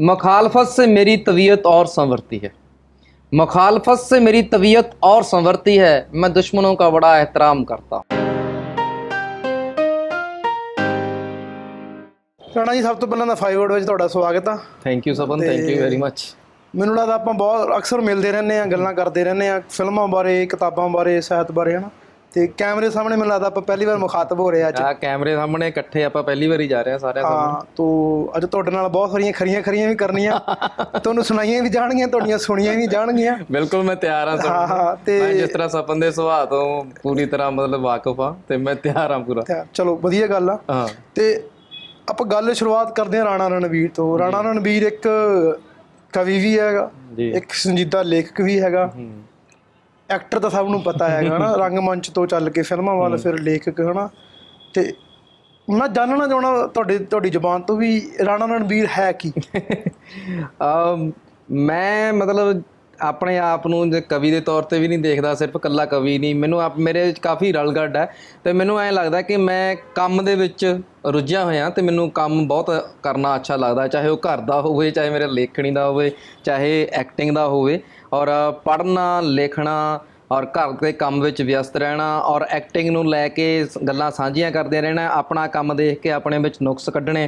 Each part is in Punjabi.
मुखालफत से मेरी तबीयत और संवरती है मुखालफत से मेरी तबीयत और संवरती है मैं दुश्मनों का बड़ा एहतराम करता हूँ ਰਾਣਾ ਜੀ ਸਭ ਤੋਂ ਪਹਿਲਾਂ ਤਾਂ ਫਾਈਵ ਵਰਡ ਵਿੱਚ ਤੁਹਾਡਾ ਸਵਾਗਤ ਆ थैंक यू सबन थैंक यू वेरी मच ਮੈਨੂੰ ਲੱਗਦਾ ਆਪਾਂ ਬਹੁਤ ਅਕਸਰ ਮਿਲਦੇ ਰਹਿੰਦੇ ਆ ਗੱਲਾਂ ਕਰਦੇ ਰਹਿੰਦੇ ਆ ਫਿਲਮਾਂ ਬਾਰੇ ਕਿਤਾਬਾਂ ਬਾਰੇ ਸਾਹਿਤ ਬਾਰੇ ਹਨਾ ਤੇ ਕੈਮਰੇ ਸਾਹਮਣੇ ਮੈਨੂੰ ਲੱਗਦਾ ਆਪਾਂ ਪਹਿਲੀ ਵਾਰ ਮੁਖਾਤਬ ਹੋ ਰਹੇ ਆ ਅੱਜ। ਆ ਕੈਮਰੇ ਸਾਹਮਣੇ ਇਕੱਠੇ ਆਪਾਂ ਪਹਿਲੀ ਵਾਰੀ ਜਾ ਰਹੇ ਹਾਂ ਸਾਰੇ ਹਾਂ ਤੋਂ ਅੱਜ ਤੁਹਾਡੇ ਨਾਲ ਬਹੁਤ ਸਾਰੀਆਂ ਖਰੀਆਂ ਖਰੀਆਂ ਵੀ ਕਰਨੀਆਂ। ਤੁਹਾਨੂੰ ਸੁਣਾਈਆਂ ਵੀ ਜਾਣਗੀਆਂ ਤੁਹਾਡੀਆਂ ਸੁਣੀਆਂ ਵੀ ਜਾਣਗੀਆਂ। ਬਿਲਕੁਲ ਮੈਂ ਤਿਆਰ ਹਾਂ ਹਾਂ ਸਭ ਹਾਂ ਤੇ ਮੈਂ ਜਿਸ ਤਰ੍ਹਾਂ ਸਪਨ ਦੇ ਸੁਭਾਅ ਤੋਂ ਪੂਰੀ ਤਰ੍ਹਾਂ ਮਤਲਬ ਵਾਕਿਫ ਹਾਂ ਤੇ ਮੈਂ ਤਿਆਰ ਹਾਂ ਪੂਰਾ। ਚਲੋ ਵਧੀਆ ਗੱਲ ਆ। ਹਾਂ। ਤੇ ਆਪਾਂ ਗੱਲ ਸ਼ੁਰੂਆਤ ਕਰਦੇ ਹਾਂ ਰਾਣਾ ਰਣਵੀਰ ਤੋਂ। ਰਾਣਾ ਰਣਵੀਰ ਇੱਕ ਕਵੀ ਵੀ ਹੈਗਾ ਇੱਕ ਸੰਜੀਦਾ ਲੇਖਕ ਵੀ ਹੈਗਾ। ਹੂੰ। ਐਕਟਰ ਤਾਂ ਸਭ ਨੂੰ ਪਤਾ ਹੈਗਾ ਹਨਾ ਰੰਗਮੰਚ ਤੋਂ ਚੱਲ ਕੇ ਫਿਲਮਾਂ ਵੱਲ ਫਿਰ ਲੇਖਕ ਹਨਾ। ਤੇ ਮੈਂ ਜਾਣਨਾ ਚਾਹਣਾ ਤੁਹਾਡੇ ਤੁਹਾਡੀ ਜ਼ੁਬਾਨ ਤੋਂ ਵੀ ਰਾਣਾ ਰਣਵੀਰ ਹੈ ਕੀ? ਮੈਂ ਮਤਲਬ ਆਪਣੇ ਆਪ ਨੂੰ ਕਵੀ ਦੇ ਤੌਰ ਤੇ ਵੀ ਨਹੀਂ ਦੇਖਦਾ ਸਿਰਫ ਕੱਲਾ ਕਵੀ ਨਹੀਂ ਮੈਨੂੰ ਆਪ ਮੇਰੇ ਵਿੱਚ ਕਾਫੀ ਰਲਗੱਡ ਹੈ। ਤੇ ਮੈਨੂੰ ਐਂ ਲੱਗਦਾ ਕਿ ਮੈਂ ਕੰਮ ਦੇ ਵਿੱਚ ਰੁੱਝਿਆ ਹੋਇਆ ਤੇ ਮੈਨੂੰ ਕੰਮ ਬਹੁਤ ਕਰਨਾ ਅੱਛਾ ਲੱਗਦਾ ਚਾਹੇ ਉਹ ਘਰ ਦਾ ਹੋਵੇ ਚਾਹੇ ਮੇਰੇ ਲੇਖਣੀ ਦਾ ਹੋਵੇ ਚਾਹੇ ਐਕਟਿੰਗ ਦਾ ਹੋਵੇ। ਔਰ ਪੜ੍ਹਨਾ, ਲਿਖਣਾ ਔਰ ਘਰ ਦੇ ਕੰਮ ਵਿੱਚ ਵਿਅਸਤ ਰਹਿਣਾ ਔਰ ਐਕਟਿੰਗ ਨੂੰ ਲੈ ਕੇ ਸ- ਗੱਲਾਂ ਸਾਂਝੀਆਂ ਕਰਦੇ ਰਹਿਣਾ, ਆਪਣਾ ਕੰਮ ਦੇਖ ਕੇ ਆਪਣੇ ਵਿੱਚ ਨੁਕਸ ਕੱਢਣੇ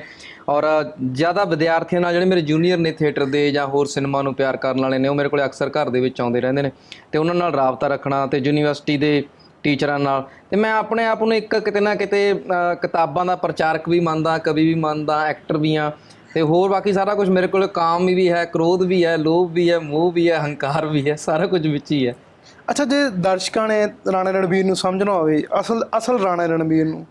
ਔਰ ਜ਼ਿਆਦਾ ਵਿਦਿਆਰਥੀਆਂ ਨਾਲ ਜਿਹੜੇ ਮੇਰੇ ਜੂਨੀਅਰ ਨੇ ਥੀਏਟਰ ਦੇ ਜਾਂ ਹੋਰ ਸਿਨੇਮਾ ਨੂੰ ਪਿਆਰ ਕਰਨ ਵਾਲੇ ਨੇ, ਉਹ ਮੇਰੇ ਕੋਲ ਅਕਸਰ ਘਰ ਦੇ ਵਿੱਚ ਆਉਂਦੇ ਰਹਿੰਦੇ ਨੇ ਤੇ ਉਹਨਾਂ ਨਾਲ ਰਾਬਤਾ ਰੱਖਣਾ ਤੇ ਯੂਨੀਵਰਸਿਟੀ ਦੇ ਟੀਚਰਾਂ ਨਾਲ ਤੇ ਮੈਂ ਆਪਣੇ ਆਪ ਨੂੰ ਇੱਕ ਕਿਤੇ ਨਾ ਕਿਤੇ ਕਿਤਾਬਾਂ ਦਾ ਪ੍ਰਚਾਰਕ ਵੀ ਮੰਨਦਾ, ਕਵੀ ਵੀ ਮੰਨਦਾ ਐਕਟਰ ਵੀ ਆ ਤੇ ਹੋਰ ਬਾਕੀ ਸਾਰਾ ਕੁਝ ਮੇਰੇ ਕੋਲ ਕਾਮ ਵੀ ਹੈ, ਕ੍ਰੋਧ ਵੀ ਹੈ, ਲੋਭ ਵੀ ਹੈ, ਮੋਹ ਵੀ ਹੈ, ਹੰਕਾਰ ਵੀ ਹੈ, ਸਾਰਾ ਕੁਝ ਵਿੱਚ ਹੀ ਹੈ। ਅੱਛਾ, ਜੇ ਦਰਸ਼ਕਾਂ ਨੇ ਰਾਣਾ ਰਣਵੀਰ ਨੂੰ ਸਮਝਣਾ ਹੋਵੇ, ਅਸਲ ਅਸਲ ਰਾਣਾ ਰਣਵੀਰ ਨੂੰ,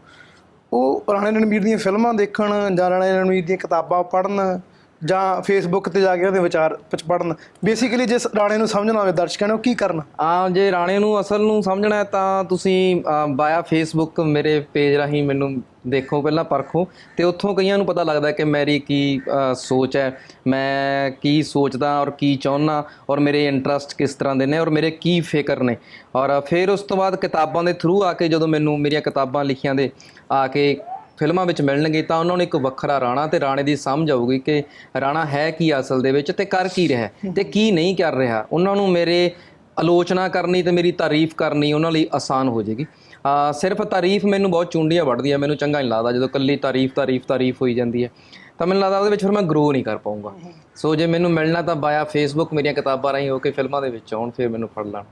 ਉਹ ਰਾਣਾ ਰਣਵੀਰ ਦੀਆਂ ਫਿਲਮਾਂ ਦੇਖਣ ਜਾਂ ਰਾਣਾ ਰਣਵੀਰ ਦੀਆਂ ਕਿਤਾਬਾਂ ਪੜ੍ਹਨ ਜਾਂ ਫੇਸਬੁੱਕ ਤੇ ਜਾ ਕੇ ਉਹਦੇ ਵਿਚਾਰ ਪੜ੍ਹਨ। ਬੇਸਿਕਲੀ ਜਿਸ ਰਾਣੇ ਨੂੰ ਸਮਝਣਾ ਹੋਵੇ, ਦਰਸ਼ਕਾਂ ਨੇ ਉਹ ਕੀ ਕਰਨ? ਆ ਜੇ ਰਾਣੇ ਨੂੰ ਅਸਲ ਨੂੰ ਸਮਝਣਾ ਹੈ, ਤਾਂ ਤੁਸੀਂ ਬਾਇਆ ਫੇਸਬੁੱਕ ਮੇਰੇ ਪੇਜ ਰਾਹੀਂ ਮੈਨੂੰ ਦੇਖੋ, ਪਹਿਲਾਂ ਪਰਖੋ। ਤੇ ਉੱਥੋਂ ਕਈਆਂ ਨੂੰ ਪਤਾ ਲੱਗਦਾ ਕਿ ਮੇਰੀ ਕੀ ਸੋਚ ਹੈ, ਮੈਂ ਕੀ ਸੋਚਦਾ ਔਰ ਕੀ ਚਾਹੁੰਦਾ ਔਰ ਮੇਰੇ ਇੰਟਰਸਟ ਕਿਸ ਤਰ੍ਹਾਂ ਦੇ ਨੇ, ਔਰ ਮੇਰੇ ਕੀ ਫਿਕਰ ਨੇ। ਔਰ ਫਿਰ ਉਸ ਤੋਂ ਬਾਅਦ ਕਿਤਾਬਾਂ ਦੇ ਥਰੂ ਆ ਕੇ ਜਦੋਂ ਮੈਨੂੰ ਮੇਰੀਆਂ ਕਿਤਾਬਾਂ ਲਿਖੀਆਂ ਦੇ ਆ ਕੇ ਫਿਲਮਾਂ ਵਿੱਚ ਮਿਲਣਗੇ ਤਾਂ ਉਹਨਾਂ ਨੂੰ ਇੱਕ ਵੱਖਰਾ ਰਾਣਾ ਤੇ ਰਾਣੇ ਦੀ ਸਮਝ ਆਊਗੀ ਕਿ ਰਾਣਾ ਹੈ ਕੀ ਅਸਲ ਦੇ ਵਿੱਚ ਤੇ ਕਰ ਕੀ ਰਿਹਾ ਤੇ ਕੀ ਨਹੀਂ ਕਰ ਰਿਹਾ। ਉਹਨਾਂ ਨੂੰ ਮੇਰੇ ਆਲੋਚਨਾ ਕਰਨੀ ਤੇ ਮੇਰੀ ਤਾਰੀਫ ਕਰਨੀ ਉਹਨਾਂ ਲਈ ਆਸਾਨ ਹੋ ਜਾਏਗੀ। ਸਿਰਫ ਤਾਰੀਫ ਮੈਨੂੰ ਬਹੁਤ ਚੁੰਡੀਆਂ ਵੱਢਦੀ ਹੈ ਮੈਨੂੰ ਚੰਗਾ ਨਹੀਂ ਲੱਗਦਾ ਜਦੋਂ ਕੱਲੀ ਤਾਰੀਫ ਤਾਰੀਫ ਤਾਰੀਫ ਹੋਈ ਜਾਂਦੀ ਹੈ। ਤਾਂ ਮੈਨੂੰ ਲੱਗਦਾ ਉਹਦੇ ਵਿੱਚ ਫਿਰ ਮੈਂ ਗਰੋ ਨਹੀਂ ਕਰ ਪਾਉਂਗਾ ਸੋ ਜੇ ਮੈਨੂੰ ਮਿਲਣਾ ਤਾਂ ਬਾਇਆ ਫੇਸਬੁੱਕ ਮੇਰੀਆਂ ਕਿਤਾਬਾਂ ਰਾਹੀਂ ਹੋ ਕੇ ਫਿਲਮਾਂ ਦੇ ਵਿੱਚ ਆਉਣ, ਫਿਰ ਮੈਨੂੰ ਫੜ ਲੈਣ।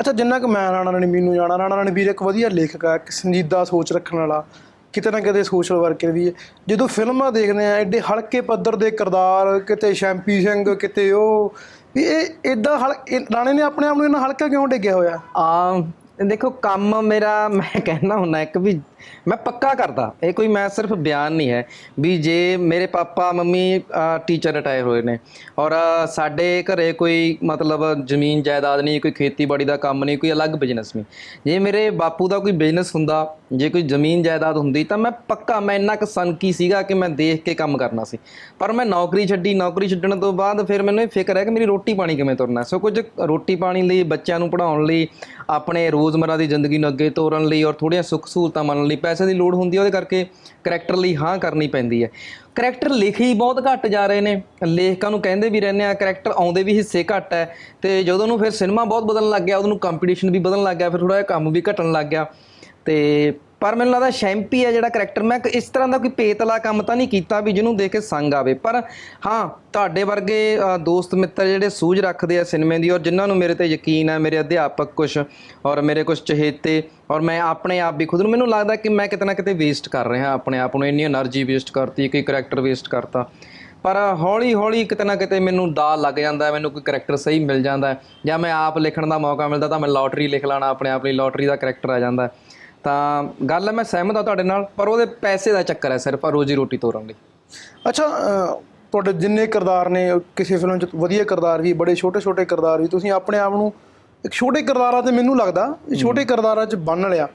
ਅੱਛਾ, ਜਿੰਨਾ ਕਿ ਮੈਂ ਰਾਣਾ ਰਣਵੀਰ ਨੂੰ ਜਾਣਾ, ਰਾਣਾ ਰਣਵੀਰ ਇੱਕ ਵਧੀਆ ਲੇਖਕ ਹੈ ਸੰਜੀਦਾ ਸੋਚ ਰੱਖਣ ਵਾਲਾ। ਕਿਤੇ ਨਾ ਕਿਤੇ ਸੋਸ਼ਲ ਵਰਕਰ ਵੀ ਹੈ। ਜਦੋਂ ਫਿਲਮਾਂ ਦੇਖਦੇ ਆ ਐਡੇ ਹਲਕੇ ਪੱਧਰ ਦੇ ਕਿਰਦਾਰ, ਕਿਤੇ ਸ਼ੈਂਪੀ ਸਿੰਘ, ਕਿਤੇ ਉਹ, ਵੀ ਇਹ ਇਦਾਂ ਹਲ, ਇਹ ਰਾਣੇ ਨੇ ਆਪਣੇ ਆਪ ਨੂੰ ਇੰਨਾ ਹਲਕਾ ਕਿਉਂ ਡਿੱਗਿਆ ਹੋਇਆ? ਆ ਦੇਖੋ, ਕੰਮ ਮੇਰਾ, ਮੈਂ ਕਹਿਣਾ ਹੁੰਦਾ ਇੱਕ ਵੀ ਮੈਂ ਪੱਕਾ ਕਰਦਾ, ਇਹ ਕੋਈ ਮੈਂ ਸਿਰਫ ਬਿਆਨ ਨਹੀਂ ਹੈ ਵੀ ਜੇ ਮੇਰੇ ਪਾਪਾ, ਮੰਮੀ ਟੀਚਰ ਰਿਟਾਇਰ ਹੋਏ ਨੇ ਔਰ ਸਾਡੇ ਘਰੇ ਕੋਈ ਮਤਲਬ ਜ਼ਮੀਨ ਜਾਇਦਾਦ ਨਹੀਂ, ਕੋਈ ਖੇਤੀਬਾੜੀ ਦਾ ਕੰਮ ਨਹੀਂ, ਕੋਈ ਅਲੱਗ ਬਿਜ਼ਨਸ ਨਹੀਂ। ਜੇ ਮੇਰੇ ਬਾਪੂ ਦਾ ਕੋਈ ਬਿਜ਼ਨਸ ਹੁੰਦਾ, ਜੇ ਕੋਈ ਜ਼ਮੀਨ ਜਾਇਦਾਦ ਹੁੰਦੀ ਤਾਂ ਮੈਂ ਪੱਕਾ, ਮੈਂ ਇੰਨਾ ਕੁ ਸਨਕੀ ਸੀਗਾ ਕਿ ਮੈਂ ਦੇਖ ਕੇ ਕੰਮ ਕਰਨਾ ਸੀ। ਪਰ ਮੈਂ ਨੌਕਰੀ ਛੱਡੀ, ਨੌਕਰੀ ਛੱਡਣ ਤੋਂ ਬਾਅਦ ਫਿਰ ਮੈਨੂੰ ਇਹ ਫਿਕਰ ਹੈ ਕਿ ਮੇਰੀ ਰੋਟੀ ਪਾਣੀ ਕਿਵੇਂ ਤੁਰਨਾ ਸੋ ਕੁਝ ਰੋਟੀ ਪਾਣੀ ਲਈ, ਬੱਚਿਆਂ ਨੂੰ ਪੜ੍ਹਾਉਣ ਲਈ, ਆਪਣੇ ਰੋਜ਼ਮਰਾ ਦੀ ਜ਼ਿੰਦਗੀ ਨੂੰ ਅੱਗੇ ਤੋਰਨ ਲਈ ਔਰ ਥੋੜ੍ਹੀਆਂ ਸੁੱਖ ਸਹੂਲਤਾਂ ਮੰਨਣ ਲਈ ਪੈਸੇ ਦੀ ਲੋੜ ਹੁੰਦੀ ਹੈ ਉਹਦੇ ਕਰਕੇ ਕਰੈਕਟਰ ਲਈ ਹਾਂ ਕਰਨੀ ਪੈਂਦੀ ਹੈ ਕਰੈਕਟਰ ਲਿਖੇ ਹੀ ਬਹੁਤ ਘੱਟ ਜਾ ਰਹੇ ਨੇ। ਲੇਖਕਾਂ ਨੂੰ ਕਹਿੰਦੇ ਵੀ ਰਹਿੰਦੇ ਆ ਕਰੈਕਟਰ ਆਉਂਦੇ ਵੀ ਹਿੱਸੇ ਘੱਟ ਹੈ ਤੇ ਜਦੋਂ ਨੂੰ ਫਿਰ ਸਿਨੇਮਾ ਬਹੁਤ ਬਦਲਣ ਲੱਗ ਗਿਆ, ਉਹਨੂੰ ਕੰਪੀਟੀਸ਼ਨ ਵੀ ਬਦਲਣ ਲੱਗ ਗਿਆ, ਫਿਰ ਥੋੜਾ ਜਿਹਾ ਕੰਮ ਵੀ ਘਟਣ ਲੱਗ ਗਿਆ। ਤੇ ਪਰ ਮੈਨੂੰ ਲੱਗਦਾ ਸ਼ੈਂਪੀ ਆ ਜਿਹੜਾ ਕੈਰੈਕਟਰ ਮੈਂ ਇਸ ਤਰ੍ਹਾਂ ਦਾ ਕੋਈ ਪੇਤਲਾ ਕੰਮ ਤਾਂ ਨਹੀਂ ਕੀਤਾ ਵੀ ਜਿਹਨੂੰ ਦੇਖ ਕੇ ਸੰਗ ਆਵੇ। ਪਰ ਹਾਂ, ਤੁਹਾਡੇ ਵਰਗੇ ਦੋਸਤ ਮਿੱਤਰ ਜਿਹੜੇ ਸੂਝ ਰੱਖਦੇ ਆ ਸਿਨੇਮੇ ਦੀ ਔਰ ਜਿਨ੍ਹਾਂ ਨੂੰ ਮੇਰੇ ਤੇ ਯਕੀਨ ਆ, ਮੇਰੇ ਅਧਿਆਪਕ ਕੁਛ ਔਰ ਮੇਰੇ ਕੁਛ ਚਹੇਤੇ ਔਰ ਮੈਂ ਆਪਣੇ ਆਪ ਵੀ ਖੁਦ ਨੂੰ, ਮੈਨੂੰ ਲੱਗਦਾ ਕਿ ਮੈਂ ਕਿਤੇ ਨਾ ਕਿਤੇ ਵੇਸਟ ਕਰ ਰਿਹਾ ਆਪਣੇ ਆਪ ਨੂੰ, ਇੰਨੀ એનર્ਜੀ ਵੇਸਟ ਕਰਤੀ ਕਿ ਕੈਰੈਕਟਰ ਵੇਸਟ ਕਰਤਾ। ਪਰ ਹੌਲੀ ਹੌਲੀ ਕਿਤੇ ਨਾ ਕਿਤੇ ਮੈਨੂੰ ਦਾ ਲੱਗ ਜਾਂਦਾ, ਮੈਨੂੰ ਕੋਈ ਕੈਰੈਕਟਰ ਸਹੀ ਮਿਲ ਜਾਂਦਾ ਜਾਂ ਮੈਂ ਆਪ ਲਿਖਣ ਦਾ ਮੌਕਾ ਮਿਲਦਾ ਤਾਂ ਮੈਂ ਲਾਟਰੀ ਲਿਖ ਲਾਣਾ, ਆਪਣੇ ਆਪ ਲਈ ਲਾਟਰੀ ਦਾ ਕੈਰੈਕਟਰ ਆ ਜਾਂਦਾ। ਤਾਂ ਗੱਲ ਮੈਂ ਸਹਿਮਤ ਹਾਂ ਤੁਹਾਡੇ ਨਾਲ ਪਰ ਉਹਦੇ ਪੈਸੇ ਦਾ ਚੱਕਰ ਹੈ ਸਿਰਫ ਰੋਜੀ ਰੋਟੀ ਤੋਰਨ ਲਈ। ਅੱਛਾ ਤੁਹਾਡੇ ਜਿੰਨੇ ਕਿਰਦਾਰ ਨੇ ਕਿਸੇ ਫਿਲਮ 'ਚ ਵਧੀਆ ਕਿਰਦਾਰ ਵੀ ਬੜੇ ਛੋਟੇ ਛੋਟੇ ਕਿਰਦਾਰ ਵੀ ਤੁਸੀਂ ਆਪਣੇ ਆਪ ਨੂੰ ਇੱਕ ਛੋਟੇ ਕਿਰਦਾਰਾਂ ਤੇ ਮੈਨੂੰ ਲੱਗਦਾ ਇਹ ਛੋਟੇ ਕਿਰਦਾਰਾਂ 'ਚ ਬੰਨ ਲਿਆ।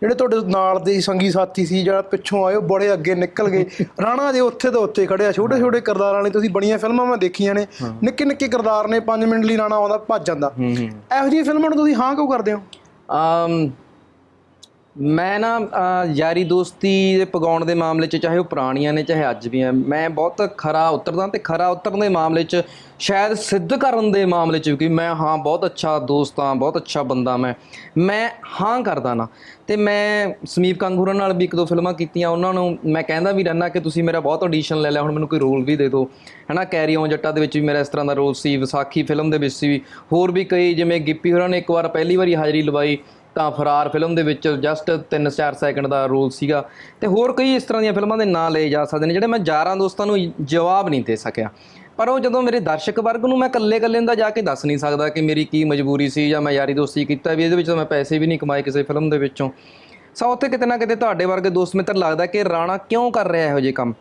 ਜਿਹੜੇ ਤੁਹਾਡੇ ਨਾਲ ਦੇ ਸੰਗੀ ਸਾਥੀ ਸੀ ਜਿਹੜਾ ਪਿੱਛੋਂ ਉਹ ਬੜੇ ਅੱਗੇ ਨਿਕਲ ਗਏ। ਰਾਣਾ ਦੇ ਉੱਥੇ ਤੋਂ ਉੱਥੇ ਖੜਿਆ ਛੋਟੇ ਛੋਟੇ ਕਿਰਦਾਰਾਂ ਲਈ ਤੁਸੀਂ ਬੜੀਆਂ ਫਿਲਮਾਂ ਮੈਂ ਦੇਖੀਆਂ ਨੇ ਨਿੱਕੇ ਨਿੱਕੇ ਕਿਰਦਾਰ ਨੇ 5 ਮਿੰਟ ਲਈ ਰਾਣਾ ਆਉਂਦਾ ਭੱਜ ਜਾਂਦਾ। ਇਹੋ ਜਿਹੀਆਂ ਫਿਲਮਾਂ ਨੂੰ ਤੁਸੀਂ ਹਾਂ ਕਿਉਂ ਕਰਦੇ ਹੋ? ਅਮ ਮੈਂ ਨਾ ਯਾਰੀ ਦੋਸਤੀ ਦੇ ਪਗਾਉਣ ਦੇ ਮਾਮਲੇ 'ਚ, ਚਾਹੇ ਉਹ ਪੁਰਾਣੀਆਂ ਨੇ, ਚਾਹੇ ਅੱਜ ਵੀ ਆ ਮੈਂ ਬਹੁਤ ਖਰਾ ਉਤਰਦਾ ਤੇ ਖਰਾ ਉਤਰਨ ਦੇ ਮਾਮਲੇ 'ਚ, ਸ਼ਾਇਦ ਸਿੱਧ ਕਰਨ ਦੇ ਮਾਮਲੇ 'ਚ ਵੀ ਕਿ ਮੈਂ ਹਾਂ, ਬਹੁਤ ਅੱਛਾ ਦੋਸਤ ਹਾਂ, ਬਹੁਤ ਅੱਛਾ ਬੰਦਾ ਮੈਂ ਮੈਂ ਹਾਂ ਕਰਦਾ ਨਾ। ਤੇ ਮੈਂ ਸਮੀਪ ਕੰਗੂਰਾਂ ਨਾਲ ਵੀ ਇੱਕ ਦੋ ਫਿਲਮਾਂ ਕੀਤੀਆਂ, ਉਹਨਾਂ ਨੂੰ ਮੈਂ ਕਹਿੰਦਾ ਵੀ ਰਹਿਣਾ ਕਿ ਤੁਸੀਂ ਮੇਰਾ ਬਹੁਤ ਆਡੀਸ਼ਨ ਲੈ ਲਿਆ, ਹੁਣ ਮੈਨੂੰ ਕੋਈ ਰੋਲ ਵੀ ਦੇ ਦਿਓ। ਹਨਾ, ਕੈਰੀ ਔਨ ਜੱਟਾ ਦੇ ਵਿੱਚ ਵੀ ਮੇਰਾ ਇਸ ਤਰ੍ਹਾਂ ਦਾ ਰੋਲ ਸੀ, ਵਿਸਾਖੀ ਫਿਲਮ ਦੇ ਵਿੱਚ ਸੀ ਹੋਰ ਵੀ ਕਈ, ਜਿਵੇਂ ਗਿੱਪੀ ਹੋਰਾਂ ਨੇ ਇੱਕ ਵਾਰ ਪਹਿਲੀ ਵਾਰੀ ਹਾਜ਼ਰੀ ਲਵਾਈ ਤਾਂ ਫਰਾਰ ਫਿਲਮ ਦੇ ਵਿੱਚ ਜਸਟ 3-4 ਸੈਕਿੰਡ ਦਾ ਰੋਲ ਸੀਗਾ। ਤੇ ਹੋਰ ਕਈ ਇਸ ਤਰ੍ਹਾਂ ਦੀਆਂ ਫਿਲਮਾਂ ਦੇ ਨਾਂ ਲਏ ਜਾ ਸਕਦੇ ਨੇ, ਜਿਹੜੇ ਮੈਂ ਯਾਰਾਂ ਦੋਸਤਾਂ ਨੂੰ ਜਵਾਬ ਨਹੀਂ ਦੇ ਸਕਿਆ। ਪਰ ਉਹ ਜਦੋਂ ਮੇਰੇ ਦਰਸ਼ਕ ਵਰਗ ਨੂੰ ਮੈਂ ਇਕੱਲੇ-ਇਕੱਲੇ ਦਾ ਜਾ ਕੇ ਦੱਸ ਨਹੀਂ ਸਕਦਾ ਕਿ ਮੇਰੀ ਕੀ ਮਜਬੂਰੀ ਸੀ ਜਾਂ ਮੈਂ ਯਾਰੀ ਦੋਸਤੀ ਕੀਤਾ ਵੀ ਇਹਦੇ ਵਿੱਚ ਤਾਂ ਮੈਂ ਪੈਸੇ ਵੀ ਨਹੀਂ ਕਮਾਏ ਕਿਸੇ ਫਿਲਮ ਦੇ ਵਿੱਚੋਂ। ਸੋ ਉੱਥੇ ਕਿਤੇ ਨਾ ਕਿਤੇ ਤੁਹਾਡੇ ਵਰਗੇ ਦੋਸਤ ਮਿੱਤਰ ਲੱਗਦਾ ਕਿ ਰਾਣਾ ਕਿਉਂ ਕਰ ਰਿਹਾ ਇਹੋ ਜਿਹੇ ਕੰਮ?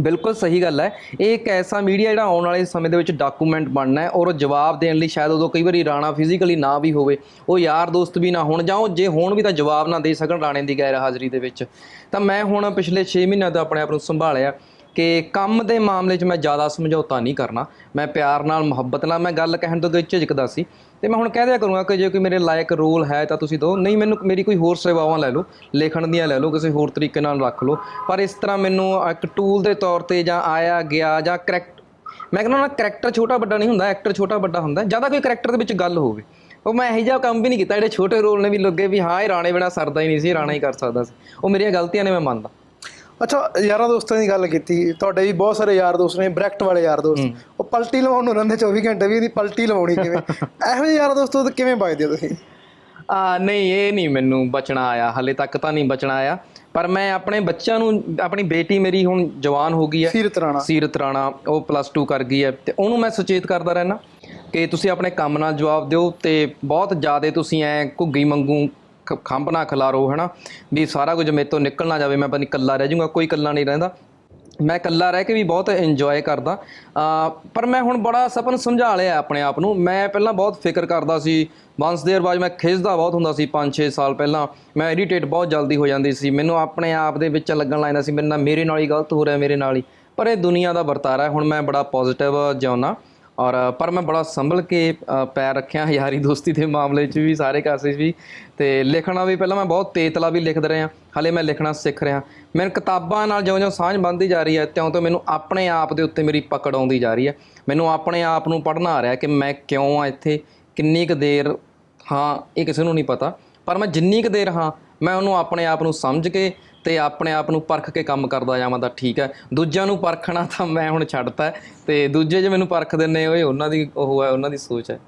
ਬਿਲਕੁਲ ਸਹੀ ਗੱਲ ਹੈ। ਇਹ ਇੱਕ ਐਸਾ ਮੀਡੀਆ ਜਿਹੜਾ ਆਉਣ ਵਾਲੇ ਸਮੇਂ ਦੇ ਵਿੱਚ ਡਾਕੂਮੈਂਟ ਬਣਨਾ ਹੈ ਔਰ ਜਵਾਬ ਦੇਣ ਲਈ ਸ਼ਾਇਦ ਉਦੋਂ ਕਈ ਵਾਰੀ ਰਾਣਾ ਫਿਜ਼ੀਕਲੀ ਨਾ ਵੀ ਹੋਵੇ। ਉਹ ਯਾਰ ਦੋਸਤ ਵੀ ਨਾ ਹੋਣ ਜਾਂ ਉਹ ਜੇ ਹੋਣ ਵੀ ਤਾਂ ਜਵਾਬ ਨਾ ਦੇ ਸਕਣ ਰਾਣੇ ਦੀ ਗੈਰ ਹਾਜ਼ਰੀ ਦੇ ਵਿੱਚ। ਤਾਂ ਮੈਂ ਹੁਣ ਪਿਛਲੇ 6 ਮਹੀਨਿਆਂ ਤੋਂ ਆਪਣੇ ਆਪ ਨੂੰ ਸੰਭਾਲਿਆ। ਕਿ ਕੰਮ ਦੇ ਮਾਮਲੇ 'ਚ ਮੈਂ ਜ਼ਿਆਦਾ ਸਮਝੌਤਾ ਨਹੀਂ ਕਰਨਾ। ਮੈਂ ਪਿਆਰ ਨਾਲ, ਮੁਹੱਬਤ ਨਾਲ, ਮੈਂ ਗੱਲ ਕਹਿਣ ਤੋਂ ਅੱਗੇ ਝਿਜਕਦਾ ਸੀ। ਤੇ ਮੈਂ ਹੁਣ ਕਹਿ ਦਿਆ ਕਰੂੰਗਾ ਕਿ ਜੇ ਕੋਈ ਮੇਰੇ ਲਾਇਕ ਰੋਲ ਹੈ ਤਾਂ ਤੁਸੀਂ ਦਿਓ ਨਹੀਂ, ਮੈਨੂੰ ਮੇਰੀ ਕੋਈ ਹੋਰ ਸੇਵਾਵਾਂ ਲੈ ਲਓ, ਲਿਖਣ ਦੀਆਂ ਲੈ ਲਓ, ਕਿਸੇ ਹੋਰ ਤਰੀਕੇ ਨਾਲ ਰੱਖ ਲਓ। ਪਰ ਇਸ ਤਰ੍ਹਾਂ ਮੈਨੂੰ ਇੱਕ ਟੂਲ ਦੇ ਤੌਰ ਤੇ ਜਾਂ ਆਇਆ, ਗਿਆ ਜਾਂ ਕਰੈਕਟ ਮੈਂ ਕਹਿੰਦਾ ਨਾ ਕਰੈਕਟਰ ਛੋਟਾ ਵੱਡਾ ਨਹੀਂ ਹੁੰਦਾ ਐਕਟਰ ਛੋਟਾ ਵੱਡਾ ਹੁੰਦਾ। ਜ਼ਿਆਦਾ ਕੋਈ ਕਰੈਕਟਰ ਦੇ ਵਿੱਚ ਗੱਲ ਹੋਵੇ। ਉਹ ਮੈਂ ਇਹੋ ਜਿਹਾ ਕੰਮ ਵੀ ਨਹੀਂ ਕੀਤਾ। ਜਿਹੜੇ ਛੋਟੇ ਰੋਲ ਨੇ ਵੀ ਲੱਗੇ ਵੀ ਹਾਂ, ਇਹ ਰਾਣੇ ਬਿਨਾ ਸਰਦਾ ਹੀ ਨਹੀਂ ਸੀ, ਰਾਣਾ ਹੀ ਕਰ ਸਕਦਾ ਸੀ। ਉਹ ਮੇਰੀਆਂ ਗਲਤੀਆਂ ਨੇ, ਮੈਂ ਮੰਨਦਾ। ਅੱਛਾ ਯਾਰਾਂ ਦੋਸਤਾਂ ਦੀ ਗੱਲ ਕੀਤੀ ਤੁਹਾਡੇ ਵੀ ਬਹੁਤ ਸਾਰੇ ਯਾਰ ਦੋਸਤ ਨੇ ਬ੍ਰੈਕਟ ਵਾਲੇ ਯਾਰ ਦੋਸਤ। ਉਹ ਪਲਟੀ ਲਵਾਉਣ ਨੂੰ ਰਹਿੰਦੇ 24 ਘੰਟੇ ਵੀ ਇਹਦੀ ਪਲਟੀ ਲਵਾਉਣੀ ਕਿਵੇਂ? ਇਹੋ ਜਿਹੇ ਯਾਰ ਦੋਸਤੋਂ ਤੋਂ ਕਿਵੇਂ ਬਚਦੇ ਹੋ ਤੁਸੀਂ? ਆ ਨਹੀਂ ਇਹ ਨਹੀਂ ਮੈਨੂੰ ਬਚਣਾ ਆਇਆ। ਹਲੇ ਤੱਕ ਤਾਂ ਨਹੀਂ ਬਚਣਾ ਆਇਆ। ਪਰ ਮੈਂ ਆਪਣੇ ਬੱਚਿਆਂ ਨੂੰ ਆਪਣੀ ਬੇਟੀ ਮੇਰੀ ਹੁਣ ਜਵਾਨ ਹੋ ਗਈ ਹੈ। ਸੀਰਤ ਰਾਣਾ। ਸੀਰਤ ਰਾਣਾ ਉਹ ਪਲੱਸ 2 ਕਰ ਗਈ ਹੈ। ਤੇ ਉਹਨੂੰ ਮੈਂ ਸੁਚੇਤ ਕਰਦਾ ਰਹਿਣਾ ਕਿ ਤੁਸੀਂ ਆਪਣੇ ਕੰਮ ਨਾਲ ਜਵਾਬ ਦਿਓ ਤੇ ਬਹੁਤ ਜ਼ਿਆਦਾ ਤੁਸੀਂ ਐ ਘੁੱਗੀ ਮੰਗੂ ਖੰਭ ਨਾ ਖਿਲਾਰੋ ਹਨਾ? ਵੀ ਸਾਰਾ ਕੁਝ ਮੇਰੇ ਤੋਂ ਨਿਕਲ ਨਾ ਜਾਵੇ, ਮੈਂ ਪਤਾ ਨਹੀਂ ਇਕੱਲਾ ਰਹਿ ਜਾਊਂਗਾ, ਕੋਈ ਇਕੱਲਾ ਨਹੀਂ ਰਹਿੰਦਾ। ਮੈਂ ਇਕੱਲਾ ਰਹਿ ਕੇ ਵੀ ਬਹੁਤ ਇੰਜੋਏ ਕਰਦਾ। ਪਰ ਮੈਂ ਹੁਣ ਬੜਾ ਸਪਨ ਸਮਝਾ ਲਿਆ ਆਪਣੇ ਆਪ ਨੂੰ। ਮੈਂ ਪਹਿਲਾਂ ਬਹੁਤ ਫਿਕਰ ਕਰਦਾ ਸੀ। ਵਾਂਸ ਦੇਰ ਬਾਅਦ ਮੈਂ ਖਿੱਚਦਾ ਬਹੁਤ ਹੁੰਦਾ ਸੀ 5-6 ਸਾਲ ਪਹਿਲਾਂ। ਮੈਂ ਇਰੀਟੇਟ ਬਹੁਤ ਜਲਦੀ ਹੋ ਜਾਂਦੀ ਸੀ। ਮੈਨੂੰ ਆਪਣੇ ਆਪ ਦੇ ਵਿੱਚ ਲੱਗਣ ਲੱਗਦਾ ਸੀ, ਮੇਰੇ ਨਾਲ ਮੇਰੇ ਨਾਲ ਹੀ ਗਲਤ ਹੋ ਰਿਹਾ, ਮੇਰੇ ਨਾਲ ਹੀ। ਪਰ ਇਹ ਦੁਨੀਆ ਦਾ ਵਰਤਾਰਾ ਹੁਣ ਮੈਂ ਬੜਾ ਪੋਜ਼ਿਟਿਵ ਜਿਉਣਾ ਔਰ ਪਰ ਮੈਂ ਬੜਾ ਸੰਭਲ ਕੇ ਪੈਰ ਰੱਖਿਆ ਯਾਰੀ ਦੋਸਤੀ ਦੇ ਮਾਮਲੇ 'ਚ ਵੀ, ਸਾਰੇ ਕਾਸੇ 'ਚ ਵੀ। ਤੇ ਲਿਖਣਾ ਵੀ ਪਹਿਲਾਂ ਮੈਂ ਬਹੁਤ ਤੇਤਲਾ ਵੀ ਲਿਖਦਾ ਰਿਹਾ, ਹਾਲੇ ਮੈਂ ਲਿਖਣਾ ਸਿੱਖ ਰਿਹਾ। ਮੈਨੂੰ ਕਿਤਾਬਾਂ ਨਾਲ ਜਿਉਂ-ਜਿਉਂ ਸਾਂਝ ਬਣਦੀ ਜਾ ਰਹੀ ਹੈ, ਤਿਉਂ ਤੋਂ ਮੈਨੂੰ ਆਪਣੇ ਆਪ ਦੇ ਉੱਤੇ ਮੇਰੀ ਪਕੜ ਆਉਂਦੀ ਜਾ ਰਹੀ ਹੈ। ਮੈਨੂੰ ਆਪਣੇ ਆਪ ਨੂੰ ਪੜ੍ਹਨਾ ਆ ਰਿਹਾ ਕਿ ਮੈਂ ਕਿਉਂ ਆ ਇੱਥੇ, ਕਿੰਨੀ ਕੁ ਦੇਰ, ਹਾਂ, ਇਹ ਕਿਸੇ ਨੂੰ ਨਹੀਂ ਪਤਾ। ਪਰ ਮੈਂ ਜਿੰਨੀ ਕੁ ਦੇਰ ਹਾਂ, ਮੈਂ ਉਹਨੂੰ ਆਪਣੇ ਆਪ ਨੂੰ ਸਮਝ ਕੇ ਤੇ ਆਪਣੇ ਆਪ ਨੂੰ ਪਰਖ ਕੇ ਕੰਮ ਕਰਦਾ ਜਾਵਾਂ ਤਾਂ ਠੀਕ ਹੈ। ਦੂਜਿਆਂ ਨੂੰ ਪਰਖਣਾ ਤਾਂ ਮੈਂ ਹੁਣ ਛੱਡਤਾ ਤੇ ਦੂਜੇ ਜੇ ਮੈਨੂੰ ਪਰਖ ਦਿੰਨੇ ਓਏ ਉਹਨਾਂ ਦੀ ਉਹ ਹੈ ਉਹਨਾਂ ਦੀ ਸੋਚ ਹੈ।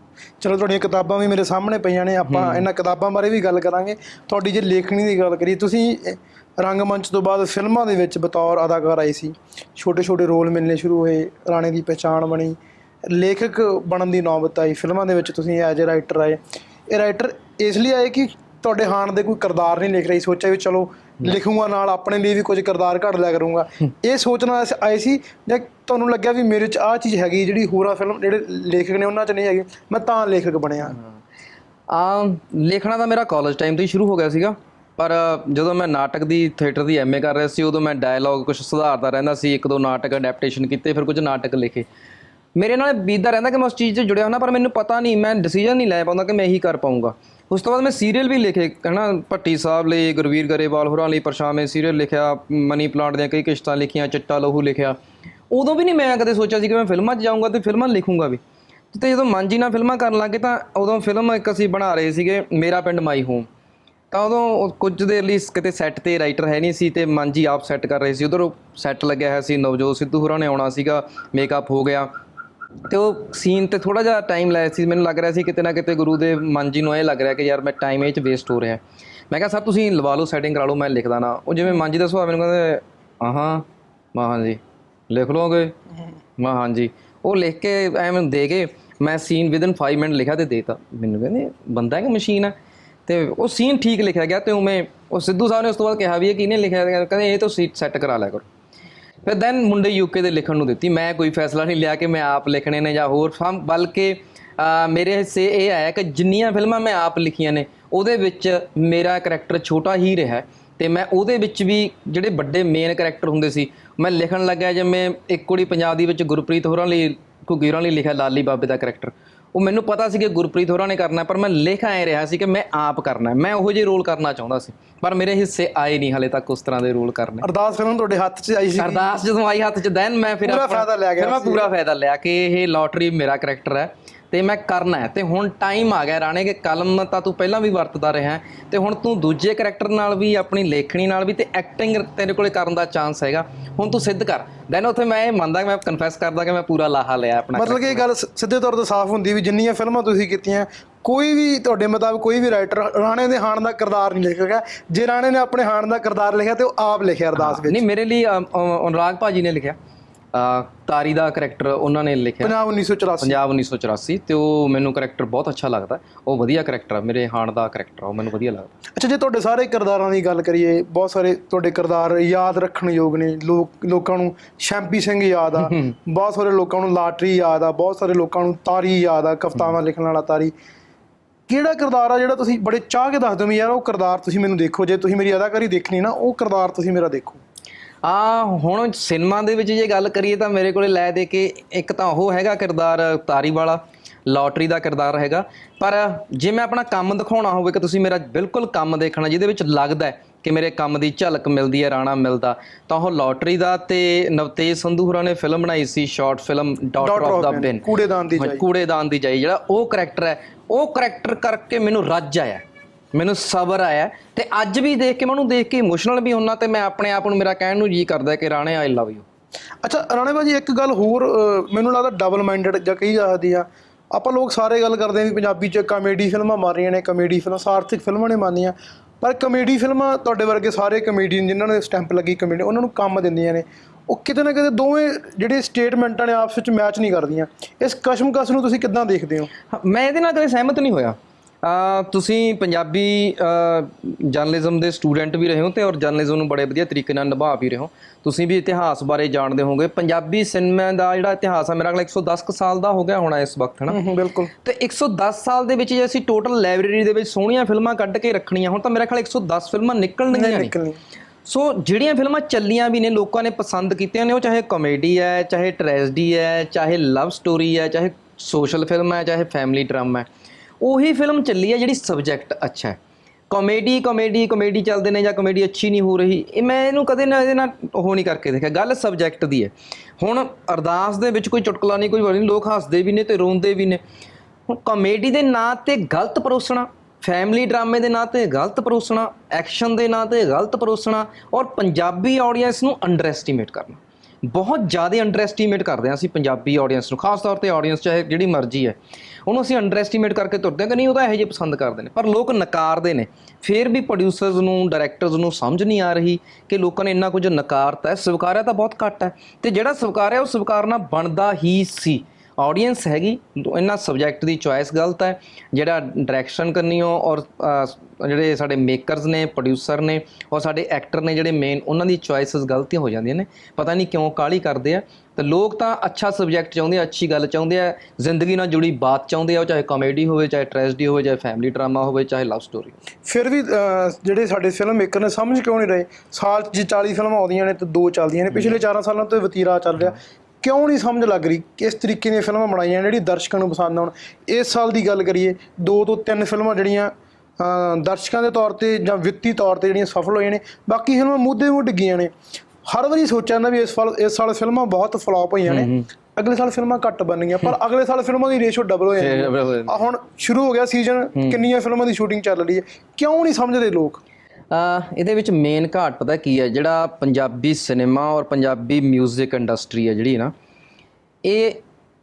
ਚਲੋ ਤੁਹਾਡੀਆਂ ਕਿਤਾਬਾਂ ਵੀ ਮੇਰੇ ਸਾਹਮਣੇ ਪਈਆਂ ਨੇ ਆਪਾਂ ਇਹਨਾਂ ਕਿਤਾਬਾਂ ਬਾਰੇ ਵੀ ਗੱਲ ਕਰਾਂਗੇ। ਤੁਹਾਡੀ ਜੇ ਲੇਖਣੀ ਦੀ ਗੱਲ ਕਰੀਏ ਤੁਸੀਂ ਅਹ, ਰੰਗਮੰਚ ਤੋਂ ਬਾਅਦ ਫਿਲਮਾਂ ਦੇ ਵਿੱਚ ਬਤੌਰ ਅਦਾਕਾਰ ਆਏ ਸੀ। ਛੋਟੇ ਛੋਟੇ ਰੋਲ ਮਿਲਨੇ ਸ਼ੁਰੂ ਹੋਏ ਰਾਣੇ ਦੀ ਪਛਾਣ ਬਣੀ ਲੇਖਕ ਬਣਨ ਦੀ ਨੌਬਤ ਆਈ ਫਿਲਮਾਂ ਦੇ ਵਿੱਚ ਤੁਸੀਂ ਐਜ ਅ ਰਾਈਟਰ ਆਏ। ਇਹ ਰਾਈਟਰ ਇਸ ਲਈ ਆਏ ਕਿ ਤੁਹਾਡੇ ਹਾਣ ਦੇ ਕੋਈ ਕਿਰਦਾਰ ਨਹੀਂ ਲਿਖ ਰਹੀ ਸੋਚਿਆ ਵੀ ਚਲੋ ਲਿਖੂਗਾ ਨਾਲ ਆਪਣੇ ਲਈ ਵੀ ਕੁਝ ਕਿਰਦਾਰ ਘੜ ਲਿਆ ਕਰੂੰਗਾ। ਇਹ ਸੋਚਣਾ ਆਏ ਸੀ ਜਾਂ ਤੁਹਾਨੂੰ ਲੱਗਿਆ ਵੀ ਮੇਰੇ 'ਚ ਆਹ ਚੀਜ਼ ਹੈਗੀ ਜਿਹੜੀ ਹੋਰਾਂ ਫਿਲਮ ਜਿਹੜੇ ਲੇਖਕ ਨੇ ਉਹਨਾਂ 'ਚ ਨਹੀਂ ਹੈਗੀ ਮੈਂ ਤਾਂ ਲੇਖਕ ਬਣਿਆ। ਆ ਲਿਖਣਾ ਤਾਂ ਮੇਰਾ ਕਾਲਜ ਟਾਈਮ ਤੋਂ ਹੀ ਸ਼ੁਰੂ ਹੋ ਗਿਆ ਸੀਗਾ। ਪਰ ਜਦੋਂ ਮੈਂ ਨਾਟਕ ਦੀ ਥੀਏਟਰ ਦੀ ਐਮਏ ਕਰ ਰਿਹਾ ਸੀ ਉਦੋਂ ਮੈਂ ਡਾਇਲੌਗ ਕੁਝ ਸੁਧਾਰਦਾ ਰਹਿੰਦਾ ਸੀ ਇੱਕ ਦੋ ਨਾਟਕ ਅਡੈਪਟੇਸ਼ਨ ਕੀਤੇ ਫਿਰ ਕੁਝ ਨਾਟਕ ਲਿਖੇ। ਮੇਰੇ ਨਾਲ ਬੀਤਦਾ ਰਹਿੰਦਾ ਕਿ ਮੈਂ ਉਸ ਚੀਜ਼ 'ਚ ਜੁੜਿਆ ਹੁੰਦਾ ਪਰ ਮੈਨੂੰ ਪਤਾ ਨਹੀਂ ਮੈਂ ਡਿਸੀਜਨ ਨਹੀਂ ਲੈ ਪਾਉਂਦਾ ਕਿ ਮੈਂ ਇਹੀ ਕਰ ਪਾਉਂਗਾ ਉਸ ਤੋਂ ਬਾਅਦ ਮੈਂ ਸੀਰੀਅਲ ਵੀ ਲਿਖੇ ਹਨਾ ਭੱਟੀ ਸਾਹਿਬ ਲਈ, ਗੁਰਵੀਰ ਗਰੇਵਾਲ ਹੋਰਾਂ ਲਈ ਪਰਛਾਵੇਂ ਸੀਰੀਅਲ ਲਿਖਿਆ, ਮਨੀ ਪਲਾਂਟ ਦੀਆਂ ਕਈ ਕਿਸ਼ਤਾਂ ਲਿਖੀਆਂ, ਚਿੱਟਾ ਲਹੂ ਲਿਖਿਆ। ਉਦੋਂ ਵੀ ਨਹੀਂ ਮੈਂ ਕਦੇ ਸੋਚਿਆ ਸੀ ਕਿ ਮੈਂ ਫਿਲਮਾਂ 'ਚ ਜਾਊਂਗਾ ਤੇ ਫਿਲਮਾਂ ਲਿਖੂੰਗਾ ਵੀ। ਤੇ ਜਦੋਂ ਮਾਂਜੀ ਨਾਲ ਫਿਲਮਾਂ ਕਰਨ ਲੱਗੇ ਤਾਂ ਉਦੋਂ ਫਿਲਮ ਇੱਕ ਅਸੀਂ ਬਣਾ ਰਹੇ ਸੀਗੇ, ਮੇਰਾ ਪਿੰਡ ਮਾਈ ਹੋਮ। ਤਾਂ ਉਦੋਂ ਕੁਝ ਦੇਰ ਲਈ ਕਿਤੇ ਸੈੱਟ ਤੇ ਰਾਈਟਰ ਹੈ ਨਹੀਂ ਸੀ ਤੇ ਮਾਂਜੀ ਆਪ ਸੈੱਟ ਕਰ ਰਹੇ ਸੀ। ਉਧਰ ਸੈੱਟ ਲੱਗਿਆ ਹੋਇਆ ਸੀ ਨਵਜੋਤ ਸਿੱਧੂ ਹੋਰਾਂ ਨੇ ਆਉਣਾ ਸੀਗਾ ਮੇਕਅਪ ਹੋ ਗਿਆ। ਤੇ ਉਹ ਸੀਨ ਤੇ ਥੋੜਾ ਜਿਹਾ ਟਾਈਮ ਲਾਇਆ ਸੀ ਮੈਨੂੰ ਲੱਗ ਰਿਹਾ ਸੀ ਕਿਤੇ ਨਾ ਕਿਤੇ ਗੁਰੂ ਦੇ ਮਾਂਜੀ ਨੂੰ ਇਹ ਲੱਗ ਰਿਹਾ ਕਿ ਯਾਰ ਮੈਂ ਟਾਈਮ ਇਹ ਚ ਵੇਸਟ ਹੋ ਰਿਹਾ। ਮੈਂ ਕਿਹਾ ਸਰ ਤੁਸੀਂ ਲਵਾ ਲਓ ਸੈਟਿੰਗ ਕਰਾ ਲਓ ਮੈਂ ਲਿਖਦਾ ਨਾ। ਉਹ ਜਿਵੇਂ ਮਾਂਜੀ ਦਾ ਸੁਭਾਅ ਮੈਨੂੰ ਕਹਿੰਦੇ ਆਹਾਂ ਮੈਂ ਹਾਂਜੀ ਲਿਖ ਲਓਗੇ? ਮੈਂ ਹਾਂਜੀ। ਉਹ ਲਿਖ ਕੇ ਐ ਮੈਨੂੰ ਦੇ ਕੇ ਮੈਂ ਸੀਨ ਵਿਦਨ 5 ਮਿੰਟ ਲਿਖਿਆ ਤੇ ਦੇਤਾ। ਮੈਨੂੰ ਕਹਿੰਦੇ ਬੰਦਾ ਹੈ ਕਿ ਮਸ਼ੀਨ ਹੈ ਤੇ ਉਹ ਸੀਨ ਠੀਕ ਲਿਖਿਆ ਗਿਆ ਤੇ ਉਵੇਂ ਉਹ ਸਿੱਧੂ ਸਾਹਿਬ ਨੇ ਉਸ ਤੋਂ ਬਾਅਦ ਕਿਹਾ ਵੀ ਇਹ ਕਿਹਨੇ ਲਿਖਿਆ? ਕਹਿੰਦੇ ਇਹ ਤਾਂ ਸੀਟ ਸੈੱਟ ਕਰਾ ਲਿਆ ਕਰੋ। ਫਿਰ ਦੈਨ ਮੁੰਡੇ ਯੂਕੇ ਦੇ ਲਿਖਣ ਨੂੰ ਦਿੱਤੀ। ਮੈਂ ਕੋਈ ਫੈਸਲਾ ਨਹੀਂ ਲਿਆ ਕਿ ਮੈਂ ਆਪ ਲਿਖਣੇ ਨੇ ਜਾਂ ਹੋਰ ਫਮ ਬਲਕਿ ਮੇਰੇ ਹਿੱਸੇ ਇਹ ਆਇਆ ਕਿ ਜਿੰਨੀਆਂ ਫਿਲਮਾਂ ਮੈਂ ਆਪ ਲਿਖੀਆਂ ਨੇ, ਉਹਦੇ ਵਿੱਚ ਮੇਰਾ ਕਰੈਕਟਰ ਛੋਟਾ ਹੀ ਰਿਹਾ। ਹੈ ਤੇ ਮੈਂ ਉਹਦੇ ਵਿੱਚ ਵੀ ਜਿਹੜੇ ਵੱਡੇ ਮੇਨ ਕਰੈਕਟਰ ਹੁੰਦੇ ਸੀ, ਮੈਂ ਲਿਖਣ ਲੱਗਿਆ ਜਿਵੇਂ ਇੱਕ ਕੁੜੀ ਪੰਜਾਬ ਦੀ ਵਿੱਚ ਗੁਰਪ੍ਰੀਤ ਹੋਰਾਂ ਲਈ ਘੁੱਗੀ ਲਈ ਲਿਖਿਆ ਲਾਲੀ ਬਾਬੇ ਦਾ ਕਰੈਕਟਰ ਉਹ ਮੈਨੂੰ ਪਤਾ ਸੀ ਕਿ ਗੁਰਪ੍ਰੀਤ ਹੋਰਾਂ ਨੇ ਕਰਨਾ ਪਰ ਮੈਂ ਲਿਖ ਆਏ ਰਿਹਾ ਸੀ ਕਿ ਮੈਂ ਆਪ ਕਰਨਾ। ਮੈਂ ਉਹੋ ਜਿਹੇ ਰੋਲ ਕਰਨਾ ਚਾਹੁੰਦਾ ਸੀ ਪਰ ਮੇਰੇ ਹਿੱਸੇ ਆਏ ਨਹੀਂ ਹਲੇ ਤੱਕ ਉਸ ਤਰ੍ਹਾਂ ਦੇ ਰੋਲ ਕਰਨੇ ਅਰਦਾਸ ਫਿਲਮ ਤੁਹਾਡੇ ਹੱਥ 'ਚ ਆਈ ਸੀ ਅਰਦਾਸ ਜਦੋਂ ਆਈ ਹੱਥ 'ਚ ਦੈਨ ਮੈਂ ਫਿਰ ਪੂਰਾ ਫਾਇਦਾ ਲੈ ਗਿਆ ਫਿਰ ਮੈਂ। ਪੂਰਾ ਫਾਇਦਾ ਲਿਆ ਕਿ ਇਹ ਲੋਟਰੀ ਮੇਰਾ ਕਰੈਕਟਰ ਹੈ ਤੇ ਮੈਂ ਕਰਨਾ ਹੈ। ਤੇ ਹੁਣ ਟਾਈਮ ਆ ਗਿਆ ਰਾਣੇ ਕਿ ਕਲਮ ਤਾਂ ਤੂੰ ਪਹਿਲਾਂ ਵੀ ਵਰਤਦਾ ਰਿਹਾ ਤੇ ਹੁਣ ਤੂੰ ਦੂਜੇ ਕਰੈਕਟਰ ਨਾਲ ਵੀ ਆਪਣੀ ਲੇਖਣੀ ਨਾਲ ਵੀ ਤੇ ਐਕਟਿੰਗ ਤੇਰੇ ਕੋਲੇ ਕਰਨ ਦਾ ਚਾਂਸ ਹੈਗਾ। ਹੁਣ ਤੂੰ ਸਿੱਧ ਕਰ। ਦੈਨ ਉੱਥੇ ਮੈਂ ਇਹ ਮੰਨਦਾ ਕਿ ਮੈਂ ਕਨਫੈਸ ਕਰਦਾ ਕਿ ਮੈਂ ਪੂਰਾ ਲਾਹਾ ਲਿਆ ਆਪਣਾ ਮਤਲਬ ਕਿ ਇਹ ਗੱਲ ਸਿੱਧੇ ਤੌਰ ਤੇ ਸਾਫ਼ ਹੁੰਦੀ ਵੀ ਜਿੰਨੀਆਂ ਫਿਲਮਾਂ ਤੁਸੀਂ ਕੀਤੀਆਂ ਕੋਈ ਵੀ ਤੁਹਾਡੇ ਮੁਤਾਬਕ ਕੋਈ ਵੀ ਰਾਈਟਰ ਰਾਣੇ ਦੇ ਹਾਣ ਦਾ ਕਿਰਦਾਰ ਨਹੀਂ ਲਿਖੇਗਾ ਜੇ ਰਾਣੇ ਨੇ ਆਪਣੇ ਹਾਣ ਦਾ ਕਿਰਦਾਰ ਲਿਖਿਆ ਤੇ ਉਹ ਆਪ ਲਿਖਿਆ ਅਰਦਾਸ ਵਿੱਚ ਨਹੀਂ ਮੇਰੇ ਲਈ ਅਨੁਰਾਗ ਭਾਜੀ ਨੇ ਲਿਖਿਆ। ਤਾਰੀ ਦਾ ਕਰੈਕਟਰ ਉਹਨਾਂ ਨੇ ਲਿਖਿਆ। ਪੰਜਾਬ 1984 ਪੰਜਾਬ 1984 ਤੇ ਉਹ ਮੈਨੂੰ ਕਰੈਕਟਰ ਬਹੁਤ ਅੱਛਾ ਲੱਗਦਾ। ਉਹ ਵਧੀਆ ਕਰੈਕਟਰ ਆ ਮੇਰੇ ਹਾਣ ਦਾ ਕਰੈਕਟਰ ਉਹ ਮੈਨੂੰ ਵਧੀਆ ਲੱਗਦਾ। ਅੱਛਾ ਜੇ ਤੁਹਾਡੇ ਸਾਰੇ ਕਿਰਦਾਰਾਂ ਦੀ ਗੱਲ ਕਰੀਏ ਬਹੁਤ ਸਾਰੇ ਤੁਹਾਡੇ ਕਿਰਦਾਰ ਯਾਦ ਰੱਖਣ ਯੋਗ ਨੇ। ਲੋਕ ਲੋਕਾਂ ਨੂੰ ਸ਼ੈਂਪੀ ਸਿੰਘ ਯਾਦ ਆ ਬਹੁਤ ਸਾਰੇ ਲੋਕਾਂ ਨੂੰ ਲਾਟਰੀ ਯਾਦ ਆ ਬਹੁਤ ਸਾਰੇ ਲੋਕਾਂ ਨੂੰ ਤਾਰੀ ਯਾਦ ਆ ਕਵਿਤਾਵਾਂ ਲਿਖਣ ਵਾਲਾ ਤਾਰੀ। ਕਿਹੜਾ ਕਿਰਦਾਰ ਆ ਜਿਹੜਾ ਤੁਸੀਂ ਬੜੇ ਚਾਹ ਕੇ ਦੱਸਦੇ ਹੋ ਯਾਰ ਉਹ ਕਿਰਦਾਰ ਤੁਸੀਂ ਮੈਨੂੰ ਦੇਖੋ। ਜੇ ਤੁਸੀਂ ਮੇਰੀ ਅਦਾਕਾਰੀ ਦੇਖਣੀ ਨਾ ਉਹ ਕਿਰਦਾਰ ਤੁਸੀਂ ਮੇਰਾ ਦੇਖੋ। ਆ ਹੁਣ ਸਿਨੇਮਾ ਦੇ ਵਿੱਚ ਜੇ ਗੱਲ ਕਰੀਏ ਤਾਂ ਮੇਰੇ ਕੋਲੇ ਲੈ ਦੇ ਕੇ ਇੱਕ ਤਾਂ ਉਹ ਹੈਗਾ ਕਿਰਦਾਰ ਤਾਰੀ ਵਾਲਾ ਲੋਟਰੀ ਦਾ ਕਿਰਦਾਰ ਹੈਗਾ। ਪਰ ਜੇ ਮੈਂ ਆਪਣਾ ਕੰਮ ਦਿਖਾਉਣਾ ਹੋਵੇ ਕਿ ਤੁਸੀਂ ਮੇਰਾ ਬਿਲਕੁਲ ਕੰਮ ਦੇਖਣਾ ਜਿਹਦੇ ਵਿੱਚ ਲੱਗਦਾ ਹੈ ਕਿ ਮੇਰੇ ਕੰਮ ਦੀ ਝਲਕ ਮਿਲਦੀ ਹੈ ਰਾਣਾ ਮਿਲਦਾ ਤਾਂ ਉਹ ਲੋਟਰੀ ਦਾ ਤੇ ਨਵਤੇਜ ਸੰਧੂ ਹੋਰਾਂ ਨੇ ਫਿਲਮ ਬਣਾਈ ਸੀ short film daughter of the bin ਕੂੜੇਦਾਨ ਦੀ ਹਾਂ, ਕੂੜੇਦਾਨ ਦੀ ਜਾਈ ਜਿਹੜਾ ਉਹ ਕਰੈਕਟਰ ਹੈ ਉਹ ਕਰੈਕਟਰ ਕਰਕੇ ਮੈਨੂੰ ਰੱਜ ਆਇਆ। ਮੈਨੂੰ ਸਬਰ ਆਇਆ ਤੇ ਅੱਜ ਵੀ ਦੇਖ ਕੇ ਮੈਂ ਉਹਨੂੰ ਦੇਖ ਕੇ ਇਮੋਸ਼ਨਲ ਵੀ ਹੁੰਨਾ ਤੇ ਮੈਂ ਆਪਣੇ ਆਪ ਨੂੰ ਮੇਰਾ ਕਹਿਣ ਨੂੰ ਜੀ ਕਰਦਾ ਕਿ ਰਾਣੇ ਆਈ ਲਵ ਯੂ ਅੱਛਾ ਰਾਣੇ ਭਾਜੀ ਇੱਕ ਗੱਲ ਹੋਰ ਮੈਨੂੰ ਲੱਗਦਾ ਡਬਲ ਮਾਈਂਡਡ ਜਾਂ ਕਹੀ ਜਾਂਦੀ ਆ। ਆਪਾਂ ਲੋਕ ਸਾਰੇ ਗੱਲ ਕਰਦੇ ਆ ਵੀ ਪੰਜਾਬੀ 'ਚ ਕਾਮੇਡੀ ਫਿਲਮਾਂ ਮਾਰ ਰਹੀਆਂ ਨੇ ਕਾਮੇਡੀ ਫਿਲਮਾਂ ਸਾਰਥਿਕ ਫਿਲਮਾਂ ਨੇ ਮਾਰਨੀਆਂ ਪਰ ਕਾਮੇਡੀ ਫਿਲਮਾਂ ਤੁਹਾਡੇ ਵਰਗੇ ਸਾਰੇ ਕਮੇਡੀਅਨ ਜਿਨ੍ਹਾਂ ਨੇ ਸਟੈਂਪ ਲੱਗੀ ਕਮੇਡੀ ਉਹਨਾਂ ਨੂੰ ਕੰਮ ਦਿੰਦੀਆਂ ਨੇ। ਉਹ ਕਿਤੇ ਨਾ ਕਿਤੇ ਦੋਵੇਂ ਜਿਹੜੇ ਸਟੇਟਮੈਂਟਾਂ ਨੇ ਆਪਸ ਵਿੱਚ ਮੈਚ ਨਹੀਂ ਕਰਦੀਆਂ। ਇਸ ਕਸ਼ਮਕਸ਼ ਨੂੰ ਤੁਸੀਂ ਕਿੱਦਾਂ ਦੇਖਦੇ ਹੋ? ਮੈਂ ਇਹਦੇ ਨਾਲ ਕਦੇ ਸਹਿਮਤ ਨਹੀਂ ਹੋਇਆ। ਤੁਸੀਂ ਪੰਜਾਬੀ ਜਰਨਲਿਜ਼ਮ ਦੇ ਸਟੂਡੈਂਟ ਵੀ ਰਹੇ ਹੋ ਤੇ ਔਰ ਜਰਨਲਿਜ਼ਮ ਨੂੰ ਬੜੇ ਵਧੀਆ ਤਰੀਕੇ ਨਾਲ ਨਿਭਾ ਵੀ ਰਹੇ ਹੋ। ਤੁਸੀਂ ਵੀ ਇਤਿਹਾਸ ਬਾਰੇ ਜਾਣਦੇ ਹੋਵੋਗੇ। ਪੰਜਾਬੀ ਸਿਨੇਮਾ ਦਾ ਜਿਹੜਾ ਇਤਿਹਾਸ ਆ ਮੇਰਾ ਖਿਆਲ 110 ਕੁ ਸਾਲ ਦਾ ਹੋ ਗਿਆ ਹੋਣਾ ਇਸ ਵਕਤ ਹਨਾ? ਹੂੰ ਬਿਲਕੁਲ। ਤੇ 110 ਸਾਲ ਦੇ ਵਿੱਚ ਜੇ ਅਸੀਂ ਟੋਟਲ ਲਾਇਬ੍ਰੇਰੀ ਦੇ ਵਿੱਚ ਸੋਹਣੀਆਂ ਫਿਲਮਾਂ ਕੱਢ ਕੇ ਰੱਖਣੀਆਂ ਹੁਣ ਤਾਂ ਮੇਰਾ ਖਿਆਲ 110 ਫਿਲਮਾਂ ਨਿਕਲਣਗੀਆਂ ਨਹੀਂ ਸੋ ਜਿਹੜੀਆਂ ਫਿਲਮਾਂ ਚੱਲੀਆਂ ਵੀ ਨੇ ਲੋਕਾਂ ਨੇ ਪਸੰਦ ਕੀਤੀਆਂ ਨੇ ਉਹ ਚਾਹੇ ਕਾਮੇਡੀ ਹੈ ਚਾਹੇ ਟ੍ਰੈਜਡੀ ਹੈ ਚਾਹੇ ਲਵ ਸਟੋਰੀ ਹੈ ਚਾਹੇ ਸੋਸ਼ਲ ਫਿਲਮ ਹੈ ਚਾਹੇ ਫੈਮਿਲੀ ਡਰਾਮਾ ਹੈ। ਉਹੀ ਫਿਲਮ ਚੱਲੀ ਹੈ ਜਿਹੜੀ ਸਬਜੈਕਟ ਅੱਛਾ। ਹੈ ਕਾਮੇਡੀ ਕਾਮੇਡੀ ਕਾਮੇਡੀ ਚੱਲਦੇ ਨੇ ਜਾਂ ਕਾਮੇਡੀ ਅੱਛੀ ਨਹੀਂ ਹੋ ਰਹੀ, ਇਹ ਮੈਂ ਇਹਨੂੰ ਕਦੇ ਨਾ ਇਹਦੇ ਨਾਲ ਉਹ ਨਹੀਂ ਕਰਕੇ ਦੇਖਿਆ। ਗੱਲ ਸਬਜੈਕਟ ਦੀ ਹੈ। ਹੁਣ ਅਰਦਾਸ ਦੇ ਵਿੱਚ ਕੋਈ ਚੁਟਕਲਾ ਨਹੀਂ, ਕੋਈ ਵਰ ਨਹੀਂ, ਲੋਕ ਹੱਸਦੇ ਵੀ ਨੇ ਤੇ ਰੋਂਦੇ ਵੀ ਨੇ। ਹੁਣ ਕਾਮੇਡੀ ਦੇ ਨਾਂ ਤੇ ਗਲਤ ਪਰੋਸਣਾ ਫੈਮਿਲੀ ਡਰਾਮੇ ਦੇ ਨਾਂ ਤੇ ਗਲਤ ਪਰੋਸਣਾ ਐਕਸ਼ਨ ਦੇ ਨਾਂ ਤੇ ਗਲਤ ਪਰੋਸਣਾ ਔਰ ਪੰਜਾਬੀ ਆਡੀਅנס ਨੂੰ ਅੰਡਰ ਐਸਟੀਮੇਟ ਕਰਨਾ। ਬਹੁਤ ਜ਼ਿਆਦਾ ਅੰਡਰਐਸਟੀਮੇਟ ਕਰਦੇ ਹਾਂ ਅਸੀਂ ਪੰਜਾਬੀ ਆਡੀਅנס ਨੂੰ, ਖਾਸ ਤੌਰ ਤੇ ਆਡੀਅנס ਚਾਹੇ ਜਿਹੜੀ ਮਰਜ਼ੀ ਹੈ, ਉਹਨੂੰ ਅਸੀਂ ਅੰਡਰਐਸਟੀਮੇਟ ਕਰਕੇ ਤੁਰਦੇ ਹਾਂ ਕਿ ਨਹੀਂ, ਉਹ ਤਾਂ ਇਹੋ ਜਿਹੇ ਪਸੰਦ ਕਰਦੇ ਨੇ, ਪਰ ਲੋਕ ਨਕਾਰਦੇ ਨੇ। ਫਿਰ ਵੀ ਪ੍ਰੋਡਿਊਸਰਸ ਨੂੰ ਡਾਇਰੈਕਟਰਸ ਨੂੰ ਸਮਝ ਨਹੀਂ ਆ ਰਹੀ ਕਿ ਲੋਕਾਂ ਨੇ ਇੰਨਾ ਕੁਝ ਨਕਾਰਤਾ ਹੈ, ਸਵੀਕਾਰਿਆ ਤਾਂ ਬਹੁਤ ਘੱਟ ਹੈ, ਤੇ ਜਿਹੜਾ ਸਵੀਕਾਰਿਆ, ਉਹ ਸਵੀਕਾਰਨਾ ਬਣਦਾ ਹੀ ਸੀ। ਆਡੀਅנס ਹੈਗੀ ਇਹਨਾਂ ਸਬਜੈਕਟ ਦੀ ਚੁਆਇਸ ਗਲਤ ਹੈ, ਜਿਹੜਾ ਡਾਇਰੈਕਸ਼ਨ ਕਰਨੀ ਹੋ ਔਰ ਜਿਹੜੇ ਸਾਡੇ ਮੇਕਰਸ ਨੇ ਪ੍ਰੋਡਿਊਸਰ ਨੇ, ਔਰ ਸਾਡੇ ਐਕਟਰ ਨੇ ਜਿਹੜੇ ਮੇਨ ਉਹਨਾਂ ਦੀ ਚੁਆਇਸਸ ਗਲਤੀਆਂ ਹੋ ਜਾਂਦੀਆਂ ਨੇ। ਪਤਾ ਨਹੀਂ ਕਿਉਂ ਕਾਲੀ ਕਰਦੇ ਆ। ਤੇ ਲੋਕ ਤਾਂ ਅੱਛਾ ਸਬਜੈਕਟ ਚਾਹੁੰਦੇ ਆ, ਅੱਛੀ ਗੱਲ ਚਾਹੁੰਦੇ ਆ, ਜ਼ਿੰਦਗੀ ਨਾਲ ਜੁੜੀ ਬਾਤ ਚਾਹੁੰਦੇ ਆ, ਉਹ ਚਾਹੇ ਕਾਮੇਡੀ ਹੋਵੇ, ਚਾਹੇ ਟ੍ਰੈਜਡੀ ਹੋਵੇ, ਚਾਹੇ ਫੈਮਿਲੀ ਡਰਾਮਾ ਹੋਵੇ, ਚਾਹੇ ਲਵ ਸਟੋਰੀ ਫਿਰ ਵੀ ਜਿਹੜੇ ਸਾਡੇ ਫਿਲਮ ਮੇਕਰ ਨੇ, ਸਮਝ ਕਿਉਂ ਨਹੀਂ ਰਹੇ? ਸਾਲ 'ਚ ਜੇ 40 ਫਿਲਮਾਂ ਆਉਂਦੀਆਂ ਨੇ, ਤੇ ਦੋ ਚੱਲਦੀਆਂ ਨੇ। ਪਿਛਲੇ 4 ਸਾਲਾਂ ਤੋਂ ਵਤੀਰਾ ਚੱਲ ਰਿਹਾ। ਕਿਉਂ ਨਹੀਂ ਸਮਝ ਲੱਗ ਰਹੀ? ਕਿਸ ਤਰੀਕੇ ਦੀਆਂ ਫਿਲਮਾਂ ਬਣਾਈਆਂ ਨੇ? ਜਿਹੜੀ ਦਰਸ਼ਕਾਂ ਨੂੰ ਪਸੰਦ ਆਉਣ। ਇਸ ਸਾਲ ਦੀ ਗੱਲ ਕਰੀਏ ਦੋ ਤੋਂ ਤਿੰਨ ਫਿਲਮਾਂ ਜਿਹੜੀਆਂ ਦਰਸ਼ਕਾਂ ਦੇ ਤੌਰ ਤੇ ਜਾਂ ਵਿੱਤੀ ਤੌਰ ਤੇ ਜਿਹੜੀਆਂ ਸਫਲ ਹੋਈਆਂ ਨੇ ਬਾਕੀ ਫਿਲਮਾਂ ਮੁੱਦੇ ਮੁੱਢ ਗਈਆਂ ਨੇ। ਹਰ ਵਾਰੀ ਸੋਚਿਆ ਜਾਂਦਾ ਵੀ ਇਸ ਸਾਲ ਇਸ ਸਾਲ ਫਿਲਮਾਂ ਬਹੁਤ ਫਲॉप ਹੋਈਆਂ ਨੇ। ਅਗਲੇ ਸਾਲ ਫਿਲਮਾਂ ਘੱਟ ਬਣਨਗੀਆਂ ਪਰ ਅਗਲੇ ਸਾਲ ਫਿਲਮਾਂ ਦੀ ਰੇਸ਼ੋ ਡਬਲ ਹੋ ਜਾਂਦੀ ਹੈ। ਹੁਣ ਸ਼ੁਰੂ ਹੋ ਗਿਆ ਸੀਜ਼ਨ ਕਿੰਨੀਆਂ ਫਿਲਮਾਂ ਦੀ ਸ਼ੂਟਿੰਗ ਚੱਲ ਰਹੀ ਹੈ? ਕਿਉਂ ਨਹੀਂ ਸਮਝਦੇ ਲੋਕ? ਇਹਦੇ ਵਿੱਚ ਮੇਨ ਘਾਟ ਪਤਾ ਕੀ ਹੈ? ਜਿਹੜਾ ਪੰਜਾਬੀ ਸਿਨੇਮਾ ਔਰ ਪੰਜਾਬੀ 뮤직 ਇੰਡਸਟਰੀ ਹੈ ਜਿਹੜੀ ਨਾ, ਇਹ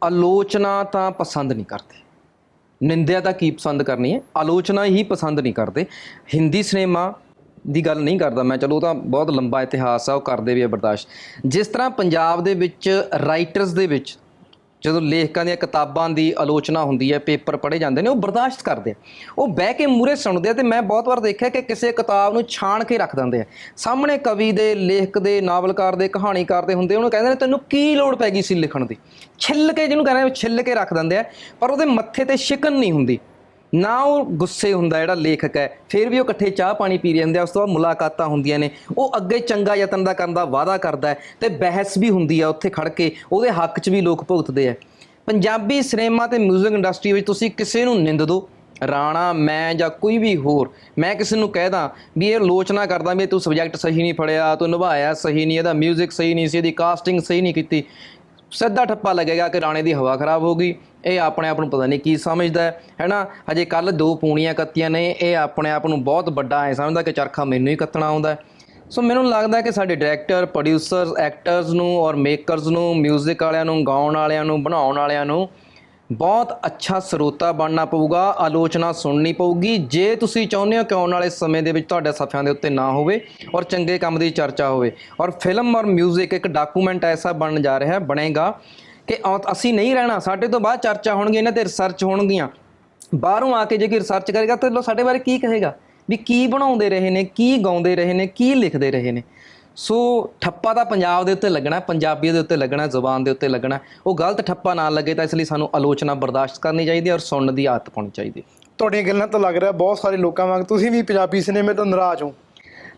ਆਲੋਚਨਾ ਤਾਂ ਪਸੰਦ ਨਹੀਂ ਕਰਦੇ। ਨਿੰਦਿਆ ਤਾਂ ਕੀ ਪਸੰਦ ਕਰਨੀ ਹੈ? ਆਲੋਚਨਾ ਹੀ ਪਸੰਦ ਨਹੀਂ ਕਰਦੇ। ਹਿੰਦੀ ਸਿਨੇਮਾ ਦੀ ਗੱਲ ਨਹੀਂ ਕਰਦਾ ਮੈਂ, ਚਲੋ ਉਹ ਤਾਂ ਬਹੁਤ ਲੰਬਾ ਇਤਿਹਾਸ ਆ, ਉਹ ਕਰਦੇ ਵੀ ਆ ਬਰਦਾਸ਼ਤ। ਜਿਸ ਤਰ੍ਹਾਂ ਪੰਜਾਬ ਦੇ ਵਿੱਚ ਰਾਈਟਰਸ ਦੇ ਵਿੱਚ ਜਦੋਂ ਲੇਖਕਾਂ ਦੀਆਂ ਕਿਤਾਬਾਂ ਦੀ ਆਲੋਚਨਾ ਹੁੰਦੀ ਹੈ ਪੇਪਰ ਪੜ੍ਹੇ ਜਾਂਦੇ ਨੇ ਉਹ ਬਰਦਾਸ਼ਤ ਕਰਦੇ ਆ। ਉਹ ਬਹਿ ਕੇ ਮੂਰੇ ਸੁਣਦੇ ਆ ਤੇ ਮੈਂ ਬਹੁਤ ਵਾਰ ਦੇਖਿਆ ਕਿ ਕਿਸੇ ਕਿਤਾਬ ਨੂੰ ਛਾਣ ਕੇ ਰੱਖ ਦਿੰਦੇ ਆ। ਸਾਹਮਣੇ ਕਵੀ ਦੇ ਲੇਖਕ ਦੇ ਨਾਵਲਕਾਰ ਦੇ ਕਹਾਣੀਕਾਰ ਦੇ ਹੁੰਦੇ ਉਹਨੂੰ ਕਹਿੰਦੇ ਨੇ ਤੈਨੂੰ ਕੀ ਲੋੜ ਪੈ ਗਈ ਸੀ ਲਿਖਣ ਦੀ? ਛਿੱਲ ਕੇ ਜਿਹਨੂੰ ਕਹਿੰਦੇ ਆ, ਛਿੱਲ ਕੇ ਰੱਖ ਦਿੰਦੇ ਆ ਪਰ ਉਹਦੇ ਮੱਥੇ ਤੇ ਸ਼ਿਕਨ ਨਹੀਂ ਹੁੰਦੀ। ਨਾ ਉਹ ਗੁੱਸੇ ਹੁੰਦਾ ਜਿਹੜਾ ਲੇਖਕ ਹੈ ਫਿਰ ਵੀ ਉਹ ਇਕੱਠੇ ਚਾਹ ਪਾਣੀ ਪੀ ਰਹੇ ਹੁੰਦੇ ਆ ਉਸ ਤੋਂ ਬਾਅਦ ਮੁਲਾਕਾਤਾਂ ਹੁੰਦੀਆਂ ਨੇ ਉਹ ਅੱਗੇ ਚੰਗਾ ਯਤਨ ਦਾ ਕਰਨ ਦਾ ਵਾਅਦਾ ਕਰਦਾ ਹੈ ਤੇ ਬਹਿਸ ਵੀ ਹੁੰਦੀ ਆ ਉੱਥੇ ਖੜ ਕੇ ਉਹਦੇ ਹੱਕ 'ਚ ਵੀ ਲੋਕ ਭੁਗਤਦੇ ਆ ਪੰਜਾਬੀ ਸਿਨੇਮਾ ਤੇ 뮤직 ਇੰਡਸਟਰੀ ਵਿੱਚ ਤੁਸੀਂ ਕਿਸੇ ਨੂੰ ਨਿੰਦ ਦਿਓ ਰਾਣਾ ਮੈਂ ਜਾਂ ਕੋਈ ਵੀ ਹੋਰ ਮੈਂ ਕਿਸੇ ਨੂੰ ਕਹਿਦਾ ਵੀ ਇਹ ਲੋਚਨਾ ਕਰਦਾ ਵੀ ਤੂੰ ਸਬਜੈਕਟ ਸਹੀ ਨਹੀਂ ਫੜਿਆ ਤੂੰ ਨਿਭਾਇਆ ਸਹੀ ਨਹੀਂ ਇਹਦਾ 뮤직 ਸਹੀ ਨਹੀਂ ਸੀ ਇਹਦੀ ਕਾਸਟਿੰਗ ਸਹੀ ਨਹੀਂ ਕੀਤੀ ਸਿੱਧਾ ਠੱਪਾ ਲੱਗੇਗਾ ਕਿ ਰਾਣੇ ਦੀ ਹਵਾ ਖਰਾਬ ਹੋ ਗਈ ਇਹ ਆਪਣੇ ਆਪ ਨੂੰ ਪਤਾ ਨਹੀਂ ਕੀ ਸਮਝਦਾ ਹੈ ਹੈਨਾ ਹਜੇ ਕੱਲ ਦੋ ਪੂਣੀਆਂ ਕੱਤੀਆਂ ਨੇ ਇਹ ਆਪਣੇ ਆਪ ਨੂੰ ਬਹੁਤ ਵੱਡਾ ਐ ਸਮਝਦਾ ਕਿ ਚਰਖਾ ਮੈਨੂੰ ਹੀ ਕੱਤਣਾ ਆਉਂਦਾ ਹੈ। ਸੋ ਮੈਨੂੰ ਲੱਗਦਾ ਕਿ ਸਾਡੇ ਡਾਇਰੈਕਟਰ ਪ੍ਰੋਡਿਊਸਰਸ ਐਕਟਰਸ ਨੂੰ ਔਰ ਮੇਕਰਸ ਨੂੰ 뮤직 ਵਾਲਿਆਂ ਨੂੰ ਗਾਉਣ ਵਾਲਿਆਂ ਨੂੰ ਬਣਾਉਣ ਵਾਲਿਆਂ ਨੂੰ ਬਹੁਤ ਅੱਛਾ ਸਰੋਤਾ ਬਣਨਾ ਪਊਗਾ ਆਲੋਚਨਾ ਸੁਣਨੀ ਪਊਗੀ ਜੇ ਤੁਸੀਂ ਚਾਹੁੰਦੇ ਹੋ ਕਿ ਆਉਣ ਵਾਲੇ ਸਮੇਂ ਦੇ ਵਿੱਚ ਤੁਹਾਡੇ ਸਫ਼ਿਆਂ ਦੇ ਉੱਤੇ ਨਾ ਹੋਵੇ ਔਰ ਚੰਗੇ ਕੰਮ ਦੀ ਚਰਚਾ ਹੋਵੇ ਔਰ ਫਿਲਮ ਔਰ 뮤직 ਇੱਕ ਡਾਕੂਮੈਂਟ ਐਸਾ ਬਣਨ ਜਾ ਰਿਹਾ ਹੈ ਬਣੇਗਾ ਕਿ ਅਸੀਂ ਨਹੀਂ ਰਹਿਣਾ ਸਾਡੇ ਤੋਂ ਬਾਅਦ ਚਰਚਾ ਹੋਣਗੀ ਇਹਨਾਂ ਤੇ ਰਿਸਰਚ ਹੋਣਗੀਆਂ। ਬਾਹਰੋਂ ਆ ਕੇ ਜੇ ਕੋਈ ਰਿਸਰਚ ਕਰੇਗਾ ਤਾਂ ਲੋ ਸਾਡੇ ਬਾਰੇ ਕੀ ਕਹੇਗਾ? ਵੀ ਕੀ ਬਣਾਉਂਦੇ ਰਹੇ ਨੇ ਕੀ ਗਾਉਂਦੇ ਰਹੇ ਨੇ ਕੀ ਲਿਖਦੇ ਰਹੇ ਨੇ। ਸੋ ਠੱਪਾ ਤਾਂ ਪੰਜਾਬ ਦੇ ਉੱਤੇ ਲੱਗਣਾ ਪੰਜਾਬੀਅਤ ਦੇ ਉੱਤੇ ਲੱਗਣਾ ਜ਼ੁਬਾਨ ਦੇ ਉੱਤੇ ਲੱਗਣਾ। ਉਹ ਗਲਤ ਠੱਪਾ ਨਾ ਲੱਗੇ ਤਾਂ ਇਸ ਲਈ ਸਾਨੂੰ ਆਲੋਚਨਾ ਬਰਦਾਸ਼ਤ ਕਰਨੀ ਚਾਹੀਦੀ ਹੈ ਔਰ ਸੁਣਨ ਦੀ ਆਦਤ ਪਾਉਣੀ ਚਾਹੀਦੀ ਹੈ। ਤੁਹਾਡੀਆਂ ਗੱਲਾਂ ਤੋਂ ਲੱਗ ਰਿਹਾ ਬਹੁਤ ਸਾਰੇ ਲੋਕਾਂ ਵਾਂਗ ਤੁਸੀਂ ਵੀ ਪੰਜਾਬੀ ਸਿਨੇਮੇ ਤੋਂ ਨਾਰਾਜ਼ ਹੋ।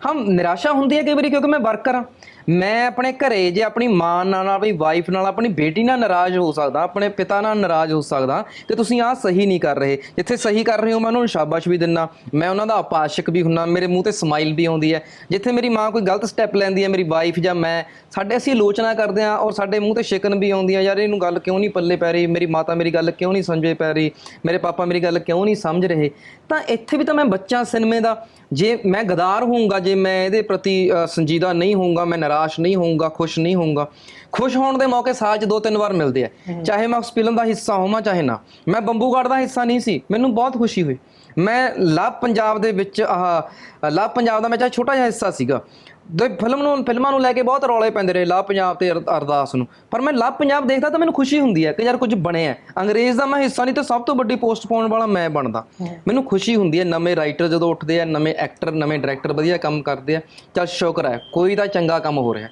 ਹਾਂ ਨਿਰਾਸ਼ਾ ਹੁੰਦੀ ਹੈ ਕਈ ਵਾਰੀ ਕਿਉਂਕਿ ਮੈਂ ਵਰਕਰ ਹਾਂ ਮੈਂ ਆਪਣੇ ਘਰੇ ਜੇ ਆਪਣੀ ਮਾਂ ਨਾਲ, ਆਪਣੀ ਵਾਈਫ ਨਾਲ, ਆਪਣੀ ਬੇਟੀ ਨਾਲ ਨਾਰਾਜ਼ ਹੋ ਸਕਦਾ, ਆਪਣੇ ਪਿਤਾ ਨਾਲ ਨਾਰਾਜ਼ ਹੋ ਸਕਦਾ ਕਿ ਤੁਸੀਂ ਆਹ ਸਹੀ ਨਹੀਂ ਕਰ ਰਹੇ। ਜਿੱਥੇ ਸਹੀ ਕਰ ਰਹੇ ਹੋ, ਮੈਂ ਉਹਨਾਂ ਨੂੰ ਸ਼ਾਬਾਸ਼ ਵੀ ਦਿੰਨਾ ਮੈਂ ਉਹਨਾਂ ਦਾ ਉਪਾਸ਼ਕ ਵੀ ਹੁੰਨਾ ਮੇਰੇ ਮੂੰਹ ਤੇ ਸਮਾਈਲ ਵੀ ਆਉਂਦੀ ਹੈ। ਜਿੱਥੇ ਮੇਰੀ ਮਾਂ ਕੋਈ ਗਲਤ ਸਟੈਪ ਲੈਂਦੀ ਹੈ, ਮੇਰੀ ਵਾਈਫ ਜਾਂ ਮੈਂ, ਸਾਡੇ ਅਸੀਂ ਆਲੋਚਨਾ ਕਰਦੇ ਹਾਂ ਔਰ ਸਾਡੇ ਮੂੰਹ ਤੇ ਸ਼ਿਕਨ ਵੀ ਆਉਂਦੀ ਹੈ, ਯਾਰ ਇਹਨੂੰ ਗੱਲ ਕਿਉਂ ਨਹੀਂ ਪੱਲੇ ਪੈ ਰਹੀ? ਮੇਰੀ ਮਾਤਾ ਮੇਰੀ ਗੱਲ ਕਿਉਂ ਨਹੀਂ ਸਮਝੇ ਪੈ ਰਹੀ? ਮੇਰੇ ਪਾਪਾ ਮੇਰੀ ਗੱਲ ਕਿਉਂ ਨਹੀਂ ਸਮਝ ਰਹੇ? ਤਾਂ ਇੱਥੇ ਵੀ ਤਾਂ ਮੈਂ ਬੱਚਾ ਸਿਨੇਮੇ ਦਾ, ਜੇ ਮੈਂ ਗਦਾਰ ਹੋਊਂਗਾ, ਜੇ ਮੈਂ ਇਹਦੇ ਪ੍ਰਤੀ ਸੰਜੀਦਾ ਨਹੀਂ ਹੋਊਂਗਾ, ਮੈਂ ਨਿਰਾਸ਼ ਨਹੀਂ ਹੋਊਂਗਾ ਖੁਸ਼ ਨਹੀਂ ਹੋਊਂਗਾ। ਖੁਸ਼ ਹੋਣ ਦੇ ਮੌਕੇ ਸਾਲ 'ਚ ਦੋ ਤਿੰਨ ਵਾਰ ਮਿਲਦੇ ਆ। ਚਾਹੇ ਮੈਂ ਉਸ ਫਿਲਮ ਦਾ ਹਿੱਸਾ ਹੋਵਾਂ ਚਾਹੇ ਨਾ। ਮੈਂ ਬੰਬੂਗੜ੍ਹ ਦਾ ਹਿੱਸਾ ਨਹੀਂ ਸੀ। ਮੈਨੂੰ ਬਹੁਤ ਖੁਸ਼ੀ ਹੋਈ। ਮੈਂ ਲਵ ਪੰਜਾਬ ਦੇ ਵਿੱਚ ਆਹ ਲਵ ਪੰਜਾਬ ਦਾ ਮੈਂ ਚਾਹੇ ਛੋਟਾ ਜਿਹਾ ਹਿੱਸਾ ਸੀਗਾ। ਦੇ ਫਿਲਮ ਨੂੰ ਫਿਲਮਾਂ ਨੂੰ ਲੈ ਕੇ ਬਹੁਤ ਰੌਲੇ ਪੈਂਦੇ ਰਹੇ ਲਵ ਪੰਜਾਬ ਤੇ ਅਰ- ਅਰਦਾਸ ਨੂੰ। ਪਰ ਮੈਂ ਲਵ ਪੰਜਾਬ ਦੇਖਦਾ ਤਾਂ ਮੈਨੂੰ ਖੁਸ਼ੀ ਹੁੰਦੀ ਹੈ ਕਿ ਯਾਰ ਕੁਝ ਬਣਿਆ ਅੰਗਰੇਜ਼ ਦਾ ਮੈਂ ਹਿੱਸਾ ਨਹੀਂ ਤਾਂ ਸਭ ਤੋਂ ਵੱਡੀ ਪੋਸਟ ਪਾਉਣ ਵਾਲਾ ਮੈਂ ਬਣਦਾ। ਮੈਨੂੰ ਖੁਸ਼ੀ ਹੁੰਦੀ ਹੈ ਨਵੇਂ ਰਾਈਟਰ ਜਦੋਂ ਉੱਠਦੇ ਆ ਨਵੇਂ ਐਕਟਰ ਨਵੇਂ ਡਾਇਰੈਕਟਰ ਵਧੀਆ ਕੰਮ ਕਰਦੇ ਆ ਚੱਲ ਸ਼ੁਕਰ ਹੈ ਕੋਈ ਤਾਂ ਚੰਗਾ ਕੰਮ ਹੋ ਰਿਹਾ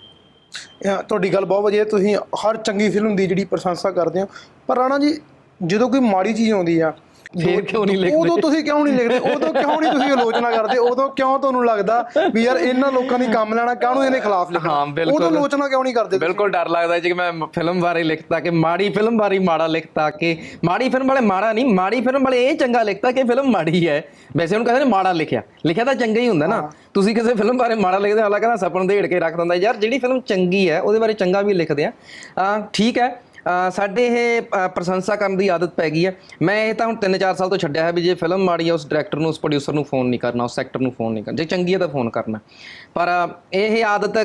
ਇਹ ਤੁਹਾਡੀ ਗੱਲ ਬਹੁਤ ਵਧੀਆ ਤੁਸੀਂ ਹਰ ਚੰਗੀ ਫਿਲਮ ਦੀ ਜਿਹੜੀ ਪ੍ਰਸ਼ੰਸਾ ਕਰਦੇ ਹੋ। ਪਰ ਰਾਣਾ ਜੀ ਜਦੋਂ ਕੋਈ ਮਾੜੀ ਚੀਜ਼ ਆਉਂਦੀ ਆ ਫੇਰ ਕਿਉਂ ਨਹੀਂ ਲਿਖਦੇ? ਉਦੋਂ ਤੁਸੀਂ ਕਿਉਂ ਨਹੀਂ ਲਿਖਦੇ? ਉਦੋਂ ਕਿਉਂ ਨਹੀਂ ਤੁਸੀਂ ਆਲੋਚਨਾ ਕਰਦੇ? ਉਦੋਂ ਕਿਉਂ ਤੁਹਾਨੂੰ ਲੱਗਦਾ ਵੀ ਯਾਰ ਇਹਨਾਂ ਲੋਕਾਂ ਦੀ ਕੰਮ ਲੈਣਾ ਕਾਹਨੂੰ ਇਹਦੇ ਖਿਲਾਫ ਲਿਖਣਾ? ਹਾਂ, ਬਿਲਕੁਲ। ਉਦੋਂ ਆਲੋਚਨਾ ਕਿਉਂ ਨਹੀਂ ਕਰਦੇ ਬਿਲਕੁਲ ਡਰ ਲੱਗਦਾ ਜੀ ਕਿ ਮੈਂ ਫਿਲਮ ਬਾਰੇ ਲਿਖਤਾ ਕਿ ਮਾੜੀ ਫਿਲਮ ਬਾਰੇ ਮਾੜਾ ਲਿਖਤਾ ਕਿ ਮਾੜੀ ਫਿਲਮ ਵਾਲੇ ਮਾੜਾ ਨਹੀਂ ਮਾੜੀ ਫਿਲਮ ਵਾਲੇ ਇਹ ਚੰਗਾ ਲਿਖਤਾ ਕਿ ਫਿਲਮ ਮਾੜੀ ਹੈ। ਵੈਸੇ ਉਹਨੂੰ ਕਹਿੰਦੇ ਨੇ ਮਾੜਾ ਲਿਖਿਆ। ਲਿਖਿਆ ਤਾਂ ਚੰਗਾ ਹੀ ਹੁੰਦਾ ਨਾ। ਤੁਸੀਂ ਕਿਸੇ ਫਿਲਮ ਬਾਰੇ ਮਾੜਾ ਲਿਖਦੇ ਹਾਲਾ ਕਹਿੰਦਾ ਸਪਨ ਦੇੜ ਕੇ ਰੱਖ ਦਿੰਦਾ। ਯਾਰ ਜਿਹੜੀ ਫਿਲਮ ਚੰਗੀ ਹੈ ਉਹਦੇ ਬਾਰੇ ਚੰਗਾ ਵੀ ਲਿਖਦੇ ਆ। ਠੀਕ ਹੈ। ਸਾਡੇ ਇਹ ਪ੍ਰਸ਼ੰਸਾ ਕਰਨ ਦੀ ਆਦਤ ਪੈ ਗਈ ਹੈ। ਮੈਂ ਇਹ ਤਾਂ ਹੁਣ 3-4 ਸਾਲ ਤੋਂ ਛੱਡਿਆ ਹੈ ਵੀ ਜੇ ਫਿਲਮ ਮਾੜੀ ਹੈ ਉਸ ਡਾਇਰੈਕਟਰ ਨੂੰ ਉਸ ਪ੍ਰੋਡਿਊਸਰ ਨੂੰ ਫੋਨ ਨਹੀਂ ਕਰਨਾ ਉਸ ਐਕਟਰ ਨੂੰ ਫੋਨ ਨਹੀਂ ਕਰਨਾ। ਜੇ ਚੰਗੀ ਹੈ ਤਾਂ ਫੋਨ ਕਰਨਾ। ਪਰ ਇਹ ਆਦਤ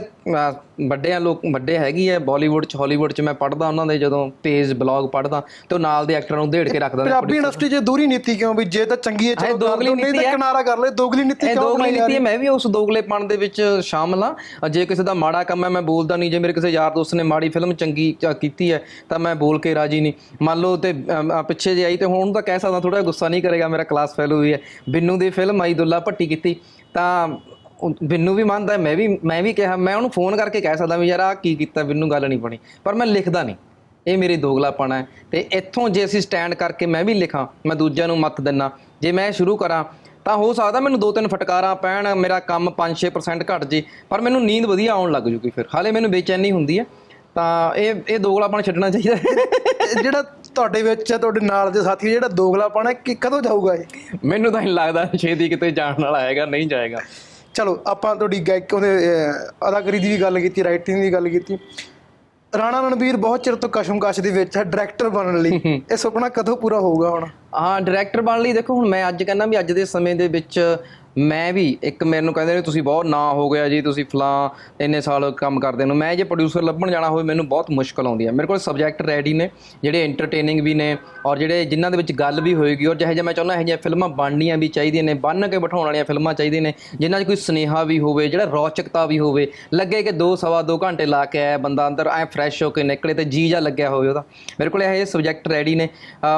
ਵੱਡਿਆਂ ਲੋਕ ਵੱਡੇ ਹੈਗੀ ਹੈ। ਬਾਲੀਵੁੱਡ ਚ ਹਾਲੀਵੁੱਡ ਚ ਮੈਂ ਪੜਦਾ ਉਹਨਾਂ ਦੇ ਜਦੋਂ ਪੇਜ ਬਲੌਗ ਪੜਦਾ ਤੇ ਉਹ ਨਾਲ ਦੇ ਐਕਟਰ ਨੂੰ ਦੇੜ ਕੇ ਰੱਖਦਾ ਪੰਜਾਬੀ ਇੰਡਸਟਰੀ 'ਚ ਦੋਹਰੀ ਨੀਤੀ ਕਿਉਂ ਵੀ ਜੇ ਤਾਂ ਚੰਗੀ ਹੈ ਚਲੋ ਦੋਗਲੀ ਨੀਤੀ ਤਾਂ ਹੈ। ਕਿਨਾਰਾ ਕਰ ਲੈ ਦੋਗਲੀ ਨੀਤੀ ਕਿਉਂ ਦੋਗਲੀ ਨੀਤੀ ਮੈਂ ਵੀ ਉਸ ਦੋਗਲੇਪਣ ਦੇ ਵਿੱਚ ਸ਼ਾਮਲ ਹਾਂ। ਜੇ ਕਿਸੇ ਦਾ ਮਾੜਾ ਕੰਮ ਹੈ ਮੈਂ ਬੋਲਦਾ ਨਹੀਂ। ਜੇ ਮੇਰੇ ਕਿਸੇ ਯਾਰ ਦੋਸਤ ਨੇ ਮਾੜੀ ਫਿਲਮ ਚੰਗੀ ਕੀਤੀ ਹੈ ਤਾਂ ਮੈਂ ਬੋਲ ਕੇ ਰਾਜੀ ਨਹੀਂ। ਮੰਨ ਲਓ ਤੇ ਅਮ, ਪਿੱਛੇ ਜੇ ਆਈ ਤੇ ਹੁਣ ਤਾਂ ਕਹਿ ਸਕਦਾ ਥੋੜਾ ਗੁੱਸਾ ਨਹੀਂ ਕਰੇਗਾ ਮੇਰਾ ਕਲਾਸ ਫੈਲੋ ਵੀ ਹੈ। ਬਿੰਨੂ ਦੀ ਫਿਲਮ ਆਈ ਦੁੱਲਾ ਭੱਟੀ ਕੀਤੀ। ਤਾਂ ਉਹ ਬਿੰਨੂ ਵੀ ਮੰਨਦਾ ਹੈ, ਮੈਂ ਵੀ ਮੈਂ ਵੀ ਕਿਹਾ ਮੈਂ ਉਹਨੂੰ ਫੋਨ ਕਰਕੇ ਕਹਿ ਸਕਦਾ ਵੀ ਯਾਰ ਆ ਕੀ ਕੀਤਾ ਬਿੰਨੂ ਗੱਲ ਨਹੀਂ ਬਣੀ। ਪਰ ਮੈਂ ਲਿਖਦਾ ਨਹੀਂ। ਇਹ ਮੇਰੀ ਦੋਗਲਾਪਣ ਹੈ। ਤੇ ਇੱਥੋਂ ਜੇ ਅਸੀਂ ਸਟੈਂਡ ਕਰਕੇ ਮੈਂ ਵੀ ਲਿਖਾਂ ਮੈਂ ਦੂਜਿਆਂ ਨੂੰ ਮੱਤ ਦਿੰਨਾ। ਜੇ ਮੈਂ ਸ਼ੁਰੂ ਕਰਾਂ ਤਾਂ ਹੋ ਸਕਦਾ ਮੈਨੂੰ ਦੋ ਤਿੰਨ ਫਟਕਾਰਾਂ ਪੈਣ ਮੇਰਾ ਕੰਮ 5-6% ਘਟ ਜੇ ਪਰ ਮੈਨੂੰ ਨੀਂਦ ਵਧੀਆ ਆਉਣ ਲੱਗ ਜੂਗੀ ਫਿਰ। ਹਾਲੇ ਮੈਨੂੰ ਬੇਚੈਨੀ ਹੁੰਦੀ ਹੈ। ਤਾਂ ਇਹ ਇਹ ਦੋਗਲਾਪਣ ਛੱਡਣਾ ਚਾਹੀਦਾ। ਜਿਹੜਾ ਤੁਹਾਡੇ ਵਿੱਚ ਹੈ ਤੁਹਾਡੇ ਨਾਲ ਦੇ ਸਾਥੀ ਜਿਹੜਾ ਦੋਗਲਾਪਣ ਹੈ ਕਿ ਕਦੋਂ ਜਾਊਗਾ ਇਹ? ਮੈਨੂੰ ਤਾਂ ਨਹੀਂ ਲੱਗਦਾ ਛੇਤੀ ਕਿਤੇ ਜਾਣ ਵਾਲਾ ਹੈਗਾ ਨਹੀਂ ਜਾਏਗਾ। ਚਲੋ ਆਪਾਂ ਤੁਹਾਡੀ ਗਾਇਕ ਉਹਦੇ ਅਦਾਕਾਰੀ ਦੀ ਵੀ ਗੱਲ ਕੀਤੀ ਰਾਈਟਿੰਗ ਦੀ ਗੱਲ ਕੀਤੀ। ਰਾਣਾ ਰਣਬੀਰ ਬਹੁਤ ਚਿਰ ਤੋਂ ਕਸ਼ਮਕਸ਼ ਦੇ ਵਿੱਚ ਹੈ ਡਾਇਰੈਕਟਰ ਬਣਨ ਲਈ। ਇਹ ਸੁਪਨਾ ਕਦੋਂ ਪੂਰਾ ਹੋਊਗਾ ਹੁਣ? ਹਾਂ ਡਾਇਰੈਕਟਰ ਬਣ ਲਈ ਦੇਖੋ ਹੁਣ ਮੈਂ ਅੱਜ ਕਹਿੰਦਾ ਵੀ ਅੱਜ ਦੇ ਸਮੇਂ ਦੇ ਵਿੱਚ ਮੈਂ ਵੀ ਇੱਕ ਮੈਨੂੰ ਕਹਿੰਦੇ ਨੇ, ਤੁਸੀਂ ਬਹੁਤ ਨਾ ਹੋ ਗਿਆ ਜੀ, ਤੁਸੀਂ ਫਲਾਂ ਇੰਨੇ ਸਾਲ ਕੰਮ ਕਰਦੇ ਨੂੰ। ਮੈਂ ਜੇ ਪ੍ਰੋਡਿਊਸਰ ਲੱਭਣ ਜਾਣਾ ਹੋਵੇ, ਮੈਨੂੰ ਬਹੁਤ ਮੁਸ਼ਕਲ ਆਉਂਦੀ ਹੈ ਮੇਰੇ ਕੋਲ ਸਬਜੈਕਟ ਰੈਡੀ ਨੇ, ਜਿਹੜੇ ਐਂਟਰਟੇਨਿੰਗ ਵੀ ਨੇ ਔਰ ਜਿਹੜੇ ਜਿਨ੍ਹਾਂ ਦੇ ਵਿੱਚ ਗੱਲ ਵੀ ਹੋਏਗੀ ਔਰ ਜਿਹੇ ਜਿਹਾ ਮੈਂ ਚਾਹੁੰਦਾ, ਇਹ ਜਿਹੀਆਂ ਫਿਲਮਾਂ ਬਣਨੀਆਂ ਵੀ ਚਾਹੀਦੀਆਂ ਨੇ, ਬੰਨ ਕੇ ਬਿਠਾਉਣ ਵਾਲੀਆਂ ਫਿਲਮਾਂ ਚਾਹੀਦੀਆਂ ਨੇ, ਜਿਨ੍ਹਾਂ 'ਚ ਕੋਈ ਸੁਨੇਹਾ ਵੀ ਹੋਵੇ, ਜਿਹੜਾ ਰੌਚਕਤਾ ਵੀ ਹੋਵੇ। ਲੱਗੇ ਕਿ ਦੋ ਸਵਾ ਦੋ ਘੰਟੇ ਲਾ ਕੇ ਆਇਆ ਬੰਦਾ ਅੰਦਰ, ਐ ਫਰੈਸ਼ ਹੋ ਕੇ ਨਿਕਲੇ ਤੇ ਜੀ ਜਾ ਲੱਗਿਆ ਹੋਵੇ ਉਹਦਾ। ਮੇਰੇ ਕੋਲ ਇਹ ਸਬਜੈਕਟ ਰੈਡੀ ਨੇ।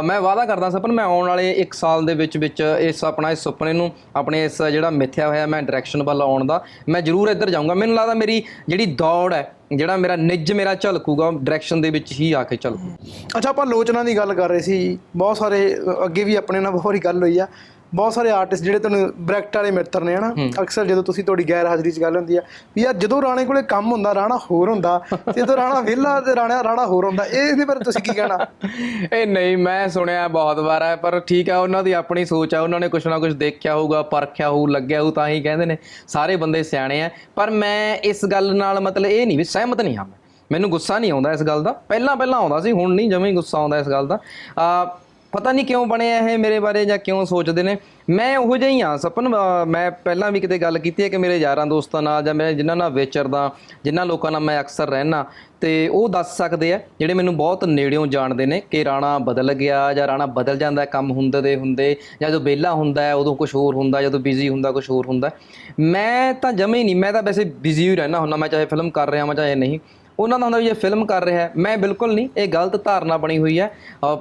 ਮੈਂ ਵਾਅਦਾ ਕਰਦਾ ਸਪਨ ਮੈਂ ਆਉਣ ਵਾਲੇ 1 ਸਾਲ ਦੇ ਵਿੱਚ ਵਿੱਚ ਇਸ, ਆਪਣਾ ਇਸ ਸੁਪਨੇ ਨੂੰ, ਆਪਣੇ ਇਸ ਜਿਹੜਾ ਮਿੱਥਿਆ ਹੋਇਆ ਮੈਂ ਡਾਇਰੈਕਸ਼ਨ ਵੱਲ ਆਉਣ ਦਾ, ਮੈਂ ਜ਼ਰੂਰ ਇੱਧਰ ਜਾਊਂਗਾ। ਮੈਨੂੰ ਲੱਗਦਾ ਮੇਰੀ ਜਿਹੜੀ ਦੌੜ ਹੈ, ਜਿਹੜਾ ਮੇਰਾ ਨਿੱਜ ਮੇਰਾ ਝਲਕੂਗਾ ਡਾਇਰੈਕਸ਼ਨ ਦੇ ਵਿੱਚ ਹੀ ਆ ਕੇ ਝਲਕੂ। ਅੱਛਾ, ਆਪਾਂ ਲੋਚਨਾ ਦੀ ਗੱਲ ਕਰ ਰਹੇ ਸੀ ਬਹੁਤ ਸਾਰੇ ਅੱਗੇ ਵੀ ਆਪਣੇ ਨਾਲ ਬਹੁਤ ਵਾਰੀ ਗੱਲ ਹੋਈ ਆ। ਬਹੁਤ ਸਾਰੇ ਆਰਟਿਸਟ ਜਿਹੜੇ ਤੁਹਾਨੂੰ ਬ੍ਰੈਕਟ ਵਾਲੇ ਮਿੱਤਰ ਨੇ ਹਨਾ? ਅਕਸਰ ਜਦੋਂ ਤੁਸੀਂ ਤੁਹਾਡੀ ਗੈਰ ਹਾਜ਼ਰੀ 'ਚ ਗੱਲ ਹੁੰਦੀ ਆ ਵੀ ਯਾਰ ਜਦੋਂ ਰਾਣੇ ਕੋਲੇ ਕੰਮ ਹੁੰਦਾ ਰਾਣਾ ਹੋਰ ਹੁੰਦਾ ਤੇ ਜਦੋਂ ਰਾਣਾ ਵਿਹਲਾ ਤੇ ਰਾਣਾ ਰਾਣਾ ਹੋਰ ਹੁੰਦਾ ਇਹ ਇਹਦੇ ਬਾਰੇ ਤੁਸੀਂ ਕੀ ਕਹਿਣਾ? ਇਹ ਨਹੀਂ ਮੈਂ ਸੁਣਿਆ ਬਹੁਤ ਵਾਰ ਹੈ ਪਰ ਠੀਕ ਹੈ ਉਹਨਾਂ ਦੀ ਆਪਣੀ ਸੋਚ ਹੈ ਉਹਨਾਂ ਨੇ ਕੁਛ ਨਾ ਕੁਛ ਦੇਖਿਆ ਹੋਊਗਾ ਪਰਖਿਆ ਹੋਊ ਲੱਗਿਆ ਹੋਊ ਤਾਂ ਹੀ ਕਹਿੰਦੇ ਨੇ ਸਾਰੇ ਬੰਦੇ ਸਿਆਣੇ ਆ ਪਰ ਮੈਂ ਇਸ ਗੱਲ ਨਾਲ ਮਤਲਬ ਇਹ ਨਹੀਂ ਵੀ ਸਹਿਮਤ ਨਹੀਂ ਹਾਂ ਮੈਨੂੰ ਗੁੱਸਾ ਨਹੀਂ ਆਉਂਦਾ ਇਸ ਗੱਲ ਦਾ ਪਹਿਲਾਂ ਪਹਿਲਾਂ ਆਉਂਦਾ ਸੀ ਹੁਣ ਨਹੀਂ ਜਮੇ ਗੁੱਸਾ ਆਉਂਦਾ ਇਸ ਗੱਲ ਦਾ। ਆ ਪਤਾ ਨਹੀਂ ਕਿਉਂ ਬਣਿਆ ਇਹ ਮੇਰੇ ਬਾਰੇ ਜਾਂ ਕਿਉਂ ਸੋਚਦੇ ਨੇ। ਮੈਂ ਉਹੋ ਜਿਹਾ ਹੀ ਹਾਂ, ਸਪਨ ਮੈਂ ਪਹਿਲਾਂ ਵੀ ਕਿਤੇ ਗੱਲ ਕੀਤੀ ਹੈ ਕਿ ਮੇਰੇ ਯਾਰਾਂ ਦੋਸਤਾਂ ਨਾਲ ਜਾਂ ਮੈਂ ਜਿਨ੍ਹਾਂ ਨਾਲ ਵਿਚਰਦਾ, ਜਿਨ੍ਹਾਂ ਲੋਕਾਂ ਨਾਲ ਮੈਂ ਅਕਸਰ ਰਹਿਣਾ ਤੇ ਉਹ ਦੱਸ ਸਕਦੇ ਆ, ਜਿਹੜੇ ਮੈਨੂੰ ਬਹੁਤ ਨੇੜਿਓਂ ਜਾਣਦੇ ਨੇ ਕਿ ਰਾਣਾ ਬਦਲ ਗਿਆ ਜਾਂ ਰਾਣਾ ਬਦਲ ਜਾਂਦਾ, ਕੰਮ ਹੁੰਦੇ ਦੇ ਹੁੰਦੇ, ਜਾਂ ਜਦੋਂ ਵਿਹਲਾ ਹੁੰਦਾ ਹੈ, ਉਦੋਂ ਕੁਝ ਹੋਰ ਹੁੰਦਾ, ਜਦੋਂ ਬਿਜ਼ੀ ਹੁੰਦਾ ਕੁਝ ਹੋਰ ਹੁੰਦਾ। ਮੈਂ ਤਾਂ ਜਮੇ ਹੀ ਨਹੀਂ, ਮੈਂ ਤਾਂ ਵੈਸੇ ਬਿਜ਼ੀ ਹੀ ਰਹਿਣਾ ਹੁੰਦਾ, ਮੈਂ ਚਾਹੇ ਫਿਲਮ ਕਰ ਰਿਹਾ ਹਾਂ ਚਾਹੇ ਨਹੀਂ। ਉਹਨਾਂ ਦਾ ਹੁੰਦਾ ਵੀ ਇਹ ਫਿਲਮ ਕਰ ਰਿਹਾ ਹੈ। ਮੈਂ ਬਿਲਕੁਲ ਨਹੀਂ, ਇਹ ਗਲਤ ਧਾਰਨਾ ਬਣੀ ਹੋਈ ਹੈ।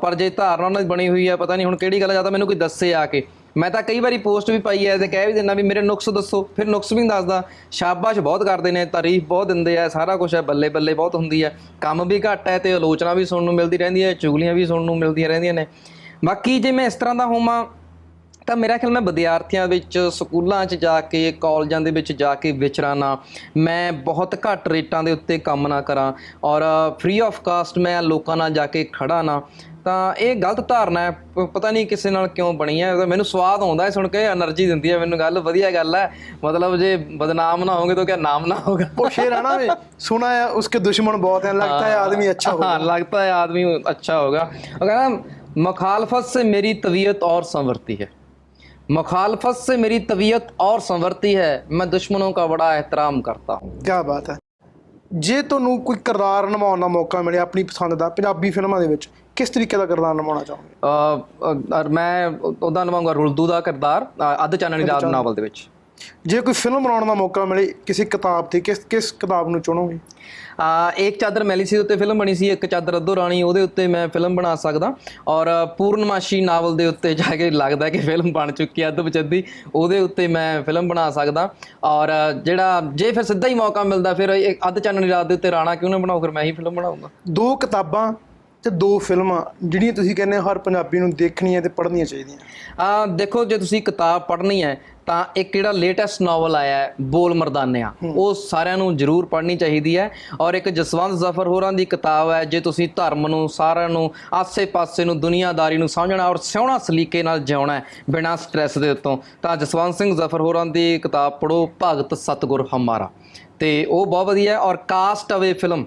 ਪਰ ਜੇ ਧਾਰਨਾ ਉਹਨਾਂ ਦੀ ਬਣੀ ਹੋਈ ਹੈ, ਪਤਾ ਨਹੀਂ ਹੁਣ ਕਿਹੜੀ ਗੱਲ ਜਾਂ ਮੈਨੂੰ ਕੋਈ ਦੱਸੇ ਆ ਕੇ। ਮੈਂ ਤਾਂ ਕਈ ਵਾਰੀ ਪੋਸਟ ਵੀ ਪਾਈ ਹੈ ਤੇ ਕਹਿ ਵੀ ਦਿੰਦਾ ਵੀ ਮੇਰੇ ਨੁਕਸ ਦੱਸੋ, ਫਿਰ ਨੁਕਸ ਵੀ ਨਹੀਂ ਦੱਸਦਾ। ਸ਼ਾਬਾਸ਼ ਬਹੁਤ ਕਰਦੇ ਨੇ, ਤਾਰੀਫ ਬਹੁਤ ਦਿੰਦੇ ਆ, ਸਾਰਾ ਕੁਝ ਹੈ ਬੱਲੇ ਬੱਲੇ ਬਹੁਤ ਹੁੰਦੀ ਹੈ। ਕੰਮ ਵੀ ਘੱਟ ਹੈ ਤੇ ਆਲੋਚਨਾ ਵੀ ਸੁਣਨ ਨੂੰ ਮਿਲਦੀ ਰਹਿੰਦੀ ਹੈ, ਚੁਗਲੀਆਂ ਵੀ ਸੁਣਨ ਨੂੰ ਮਿਲਦੀਆਂ ਰਹਿੰਦੀਆਂ ਨੇ। ਬਾਕੀ ਜੇ ਮੈਂ ਇਸ ਤਰ੍ਹਾਂ ਦਾ ਹੋਵਾਂ ਤਾਂ ਮੇਰਾ ਖਿਆਲ ਮੈਂ ਵਿਦਿਆਰਥੀਆਂ ਵਿੱਚ ਸਕੂਲਾਂ 'ਚ ਜਾ ਕੇ ਕਾਲਜਾਂ ਦੇ ਵਿੱਚ ਜਾ ਕੇ ਵਿਚਰਾਂ ਨਾ ਮੈਂ ਬਹੁਤ ਘੱਟ ਰੇਟਾਂ ਦੇ ਉੱਤੇ ਕੰਮ ਨਾ ਕਰਾਂ ਔਰ ਫ੍ਰੀ ਆਫ ਕਾਸਟ ਮੈਂ ਲੋਕਾਂ ਨਾਲ ਜਾ ਕੇ ਖੜਾ ਨਾ ਤਾਂ ਇਹ ਗਲਤ ਧਾਰਨਾ ਹੈ ਪਤਾ ਨਹੀਂ ਕਿਸੇ ਨਾਲ ਕਿਉਂ ਬਣੀ ਹੈ ਮੈਨੂੰ ਸਵਾਦ ਆਉਂਦਾ ਹੈ ਸੁਣ ਕੇ એનર્ਜੀ ਦਿੰਦੀ ਹੈ ਮੈਨੂੰ ਗੱਲ ਵਧੀਆ ਗੱਲ ਹੈ ਮਤਲਬ ਜੇ ਬਦਨਾਮ ਨਾ ਹੋਗੇ ਤਾਂ ਕਿਆ ਨਾਮ ਨਾ ਹੋਗਾ ਉਹ ਸ਼ੇਰ ਆਣਾ ਵੇ ਸੁਣਾ ਹੈ ਉਸਕੇ ਦੁਸ਼ਮਣ ਬਹੁਤ ਹੈ ਲੱਗਦਾ ਹੈ ਆਦਮੀ ਅੱਛਾ ਹੋਗਾ ਹਾਂ ਲੱਗਦਾ ਹੈ ਆਦਮੀ ਅੱਛਾ ਹੋਗਾ ਉਹ ਕਹਿੰਦਾ ਮੁਖਾਲਫਤ ਸੇ ਮੇਰੀ ਤਬੀਅਤ ਔਰ ਸੰਵਰਤੀ ਹੈ। मुखालफत से मेरी तबीयत और संवरती है मैं दुश्मनों का बड़ा एहतराम करता हूँ ਕੀ ਬਾਤ ਹੈ ਜੇ ਤੁਹਾਨੂੰ ਕੋਈ ਕਿਰਦਾਰ ਨਿਭਾਉਣ ਦਾ ਮੌਕਾ ਮਿਲੇ ਆਪਣੀ ਪਸੰਦ ਦਾ ਪੰਜਾਬੀ ਫਿਲਮਾਂ ਦੇ ਵਿੱਚ ਕਿਸ ਤਰੀਕੇ ਦਾ ਕਿਰਦਾਰ ਨਿਭਾਉਣਾ ਚਾਹੋਗੇ ਅ, ਅ, ਔਰ ਮੈਂ ਉਹਦਾ ਨਿਭਾਉਂਗਾ ਰੁਲਦੂ ਦਾ ਕਿਰਦਾਰ ਅ, ਅੱਧ ਚਾਨਣੀ ਰਾਤ ਨਾਵਲ ਦੇ ਵਿੱਚ ਜੇ ਕੋਈ ਫਿਲਮ ਬਣਾਉਣ ਦਾ ਮੌਕਾ ਮਿਲੇ ਕਿਸੇ ਕਿਤਾਬ ਤੇ ਕਿਸ ਕਿਸ ਕਿਤਾਬ ਨੂੰ ਚੁਣੋਗੇ? ਆ ਇੱਕ ਚਾਦਰ ਮੈਲੀ ਸੀ ਉੱਤੇ ਫਿਲਮ ਬਣੀ ਸੀ ਇੱਕ ਚਾਦਰ ਅੱਧੋ ਰਾਣੀ ਉਹਦੇ ਉੱਤੇ ਮੈਂ ਫਿਲਮ ਬਣਾ ਸਕਦਾ। ਔਰ ਪੂਰਨਮਾਸ਼ੀ ਨਾਵਲ ਦੇ ਉੱਤੇ ਜਾ ਕੇ ਲੱਗਦਾ ਕਿ ਫਿਲਮ ਬਣ ਚੁੱਕੀ ਹੈ ਅੱਧ ਵਿਚੱਦੀ ਉਹਦੇ ਉੱਤੇ ਮੈਂ ਫਿਲਮ ਬਣਾ ਸਕਦਾ। ਔਰ ਜਿਹੜਾ ਜੇ ਫਿਰ ਸਿੱਧਾ ਹੀ ਮੌਕਾ ਮਿਲਦਾ ਫਿਰ ਅੱਧ ਚਾਨਣੀ ਰਾਤ ਦੇ ਉੱਤੇ ਰਾਣਾ ਕਿਉਂ ਨਾ ਬਣਾਓ ਫਿਰ ਮੈਂ ਹੀ ਫਿਲਮ ਬਣਾਉਂਗਾ ਦੋ ਕਿਤਾਬਾਂ ਤੇ ਦੋ ਫਿਲਮਾਂ ਜਿਹੜੀਆਂ ਤੁਸੀਂ ਕਹਿੰਦੇ ਹੋ ਹਰ ਪੰਜਾਬੀ ਨੂੰ ਦੇਖਣੀਆਂ ਤੇ ਪੜ੍ਹਨੀਆਂ ਚਾਹੀਦੀਆਂ। ਆ ਦੇਖੋ ਜੇ ਤੁਸੀਂ ਕਿਤਾਬ ਪੜ੍ਹਨੀ ਹੈ ਤਾਂ ਇੱਕ ਜਿਹੜਾ ਲੇਟੈਸਟ ਨਾਵਲ ਆਇਆ ਹੈ? ਬੋਲ ਮਰਦਾਨਿਆਂ। ਉਹ ਸਾਰਿਆਂ ਨੂੰ ਜ਼ਰੂਰ ਪੜ੍ਹਨੀ ਚਾਹੀਦੀ ਹੈ। ਔਰ ਇੱਕ ਜਸਵੰਤ ਜ਼ਫਰ ਹੋਰਾਂ ਦੀ ਕਿਤਾਬ ਹੈ ਜੇ ਤੁਸੀਂ ਧਰਮ ਨੂੰ ਸਾਰਿਆਂ ਨੂੰ ਆਸੇ-ਪਾਸੇ ਨੂੰ ਦੁਨੀਆਦਾਰੀ ਨੂੰ ਸਮਝਣਾ ਔਰ ਸੋਹਣਾ ਸਲੀਕੇ ਨਾਲ ਜਿਉਣਾ ਹੈ ਬਿਨਾਂ ਸਟ੍ਰੈਸ ਦੇ ਉੱਤੋਂ ਤਾਂ ਜਸਵੰਤ ਸਿੰਘ ਜ਼ਫਰ ਹੋਰਾਂ ਦੀ ਕਿਤਾਬ ਪੜ੍ਹੋ ਭਗਤ ਸਤਗੁਰ ਹਮਾਰਾ। ਤੇ ਉਹ ਬਹੁਤ ਵਧੀਆ ਹੈ ਔਰ ਕਾਸਟ ਅਵੇ ਫਿਲਮ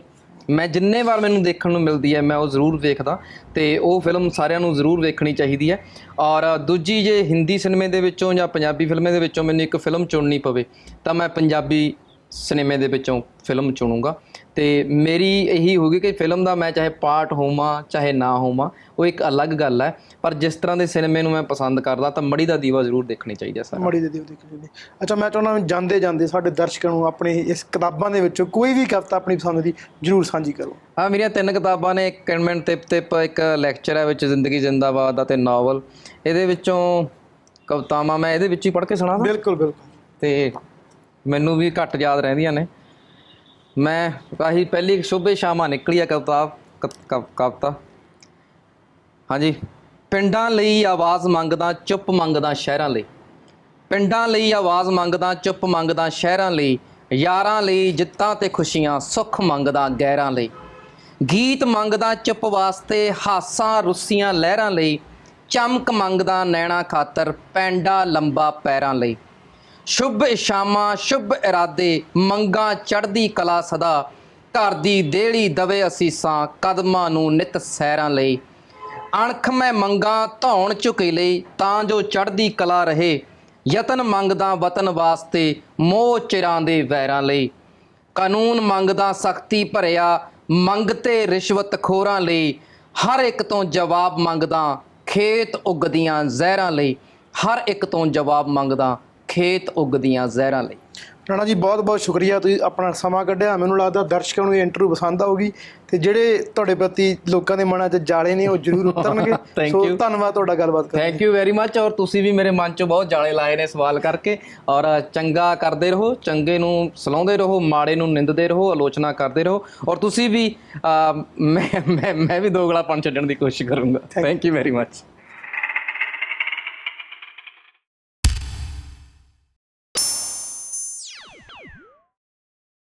ਮੈਂ ਜਿੰਨੇ ਵਾਰ ਮੈਨੂੰ ਦੇਖਣ ਨੂੰ ਮਿਲਦੀ ਹੈ, ਮੈਂ ਉਹ ਜ਼ਰੂਰ ਵੇਖਦਾ ਤੇ ਉਹ ਫਿਲਮ ਸਾਰਿਆਂ ਨੂੰ ਜ਼ਰੂਰ ਵੇਖਣੀ ਚਾਹੀਦੀ ਹੈ। ਔਰ ਦੂਜੀ ਜੇ ਹਿੰਦੀ ਸਿਨੇਮੇ ਦੇ ਵਿੱਚੋਂ ਜਾਂ ਪੰਜਾਬੀ ਫਿਲਮੇ ਦੇ ਵਿੱਚੋਂ ਮੈਨੂੰ ਇੱਕ ਫਿਲਮ ਚੁਣਨੀ ਪਵੇ, ਤਾਂ ਮੈਂ ਪੰਜਾਬੀ ਸਿਨੇਮੇ ਦੇ ਵਿੱਚੋਂ ਫਿਲਮ ਚੁਣੂੰਗਾ। ਤੇ ਮੇਰੀ ਇਹੀ ਹੋਊਗੀ ਕਿ ਫਿਲਮ ਦਾ ਮੈਂ ਚਾਹੇ ਪਾਰਟ ਹੋਵਾਂ ਚਾਹੇ ਨਾ ਹੋਵਾਂ ਉਹ ਇੱਕ ਅਲੱਗ ਗੱਲ ਹੈ। ਪਰ ਜਿਸ ਤਰ੍ਹਾਂ ਦੇ ਸਿਨੇਮੇ ਨੂੰ ਮੈਂ ਪਸੰਦ ਕਰਦਾ ਤਾਂ ਮੜੀ ਦਾ ਦੀਵਾ ਜ਼ਰੂਰ ਦੇਖਣੀ ਚਾਹੀਦੀ ਹੈ ਸਾਰਾ ਮੜੀ ਦੇ ਦਿਓ ਦੇਖੋ ਜੀ ਅੱਛਾ ਮੈਂ ਚਾਹੁੰਦਾ ਜਾਂਦੇ ਜਾਂਦੇ ਸਾਡੇ ਦਰਸ਼ਕਾਂ ਨੂੰ ਆਪਣੇ ਇਸ ਕਿਤਾਬਾਂ ਦੇ ਵਿੱਚੋਂ ਕੋਈ ਵੀ ਕਵਿਤਾ ਆਪਣੀ ਪਸੰਦ ਦੀ ਜਰੂਰ ਸਾਂਝੀ ਕਰੋ। ਆ ਮੇਰੀਆਂ ਤਿੰਨ ਕਿਤਾਬਾਂ ਨੇ ਇੱਕ ਕਨਵੈਂਟ ਤਿਪ ਤਿਪ ਇੱਕ ਲੈਕਚਰ ਹੈ ਵਿੱਚ ਜ਼ਿੰਦਗੀ ਜਿੰਦਾਬਾਦ ਦਾ ਤੇ ਨਾਵਲ। ਇਹਦੇ ਵਿੱਚੋਂ ਕਵਿਤਾਵਾਂ ਮੈਂ ਇਹਦੇ ਵਿੱਚ ਹੀ ਪੜ੍ਹ ਕੇ ਸੁਣਾਵਾਂ ਬਿਲਕੁਲ ਬਿਲਕੁਲ। ਤੇ ਮੈਨੂੰ ਵੀ ਘੱਟ ਯਾਦ ਰਹਿੰਦੀਆਂ ਨੇ। ਮੈਂ ਆਹੀ ਪਹਿਲੀ ਸ਼ੁਭੇ ਸ਼ਾਮਾਂ ਨਿਕਲੀ ਆ ਕਵਿਤਾ ਕ- ਕ- ਕਵਿਤਾ ਹਾਂਜੀ। ਪਿੰਡਾਂ ਲਈ ਆਵਾਜ਼ ਮੰਗਦਾ, ਚੁੱਪ ਮੰਗਦਾ ਸ਼ਹਿਰਾਂ ਲਈ। ਪਿੰਡਾਂ ਲਈ ਆਵਾਜ਼ ਮੰਗਦਾ, ਚੁੱਪ ਮੰਗਦਾ ਸ਼ਹਿਰਾਂ ਲਈ। ਯਾਰਾਂ ਲਈ ਜਿੱਤਾਂ ਤੇ ਖੁਸ਼ੀਆਂ, ਸੁੱਖ ਮੰਗਦਾ ਗੈਰਾਂ ਲਈ। ਗੀਤ ਮੰਗਦਾ ਚੁੱਪ ਵਾਸਤੇ, ਹਾਸਾਂ ਰੁੱਸੀਆਂ ਲਹਿਰਾਂ ਲਈ। ਚਮਕ ਮੰਗਦਾ ਨੈਣਾ ਖਾਤਰ, ਪੈਂਡਾ ਲੰਬਾ ਪੈਰਾਂ ਲਈ। ਸ਼ੁਭ ਇਸ਼ਾਮਾ ਸ਼ੁਭ ਇਰਾਦੇ, ਮੰਗਾ ਚੜ੍ਹਦੀ ਕਲਾ ਸਦਾ। ਘਰ ਦੀ ਦੇਲੀ ਦਵੇ ਅਸੀਸਾਂ ਕਦਮਾਂ ਨੂੰ ਨਿਤ ਸੈਰਾਂ ਲਈ। ਅਣਖ ਮੈਂ ਮੰਗਾ ਧੌਣ ਝੁਕੇ ਲਈ, ਤਾਂ ਜੋ ਚੜ੍ਹਦੀ ਕਲਾ ਰਹੇ। ਯਤਨ ਮੰਗਦਾ ਵਤਨ ਵਾਸਤੇ, ਮੋਹ ਚਿਰਾਂ ਦੇ ਵੈਰਾਂ ਲਈ। ਕਾਨੂੰਨ ਮੰਗਦਾ ਸਖਤੀ ਭਰਿਆ ਮੰਗਤੇ ਰਿਸ਼ਵਤ ਖੋਰਾਂ ਲਈ। ਹਰ ਇੱਕ ਤੋਂ ਜਵਾਬ ਮੰਗਦਾ, ਖੇਤ ਉਗਦੀਆਂ ਜ਼ਹਿਰਾਂ ਲਈ। ਹਰ ਇੱਕ ਤੋਂ ਜਵਾਬ ਮੰਗਦਾ ਖੇਤ ਉਗਦੀਆਂ ਜ਼ਹਿਰਾਂ ਲਈ। ਰਾਣਾ ਜੀ ਬਹੁਤ ਬਹੁਤ ਸ਼ੁਕਰੀਆ। ਤੁਸੀਂ ਆਪਣਾ ਸਮਾਂ ਕੱਢਿਆ। ਮੈਨੂੰ ਲੱਗਦਾ ਦਰਸ਼ਕਾਂ ਨੂੰ ਇਹ ਇੰਟਰਵਿਊ ਪਸੰਦ ਆਊਗੀ ਤੇ ਜਿਹੜੇ ਤੁਹਾਡੇ ਪ੍ਰਤੀ ਲੋਕਾਂ ਦੇ ਮਨਾਂ 'ਚ ਜਾਲੇ ਨੇ ਉਹ ਜ਼ਰੂਰ ਉਤਰਨਗੇ। ਸੋ. ਧੰਨਵਾਦ ਤੁਹਾਡਾ ਗੱਲਬਾਤ ਕਰਨ ਥੈਂਕ ਯੂ ਵੈਰੀ ਮੱਚ ਔਰ ਤੁਸੀਂ ਵੀ ਮੇਰੇ ਮਨ 'ਚੋਂ ਬਹੁਤ ਜਾਲੇ ਲਾਏ ਨੇ ਸਵਾਲ ਕਰਕੇ। ਔਰ ਚੰਗਾ ਕਰਦੇ ਰਹੋ ਚੰਗੇ ਨੂੰ ਸਲਾਉਂਦੇ ਰਹੋ ਮਾੜੇ ਨੂੰ ਨਿੰਦਦੇ ਰਹੋ ਆਲੋਚਨਾ ਕਰਦੇ ਰਹੋ। ਔਰ ਤੁਸੀਂ ਵੀ ਮੈਂ ਮੈਂ ਵੀ ਦੋਗਲਾਪਣ ਛੱਡਣ ਦੀ ਕੋਸ਼ਿਸ਼ ਕਰੂੰਗਾ। Thank you very much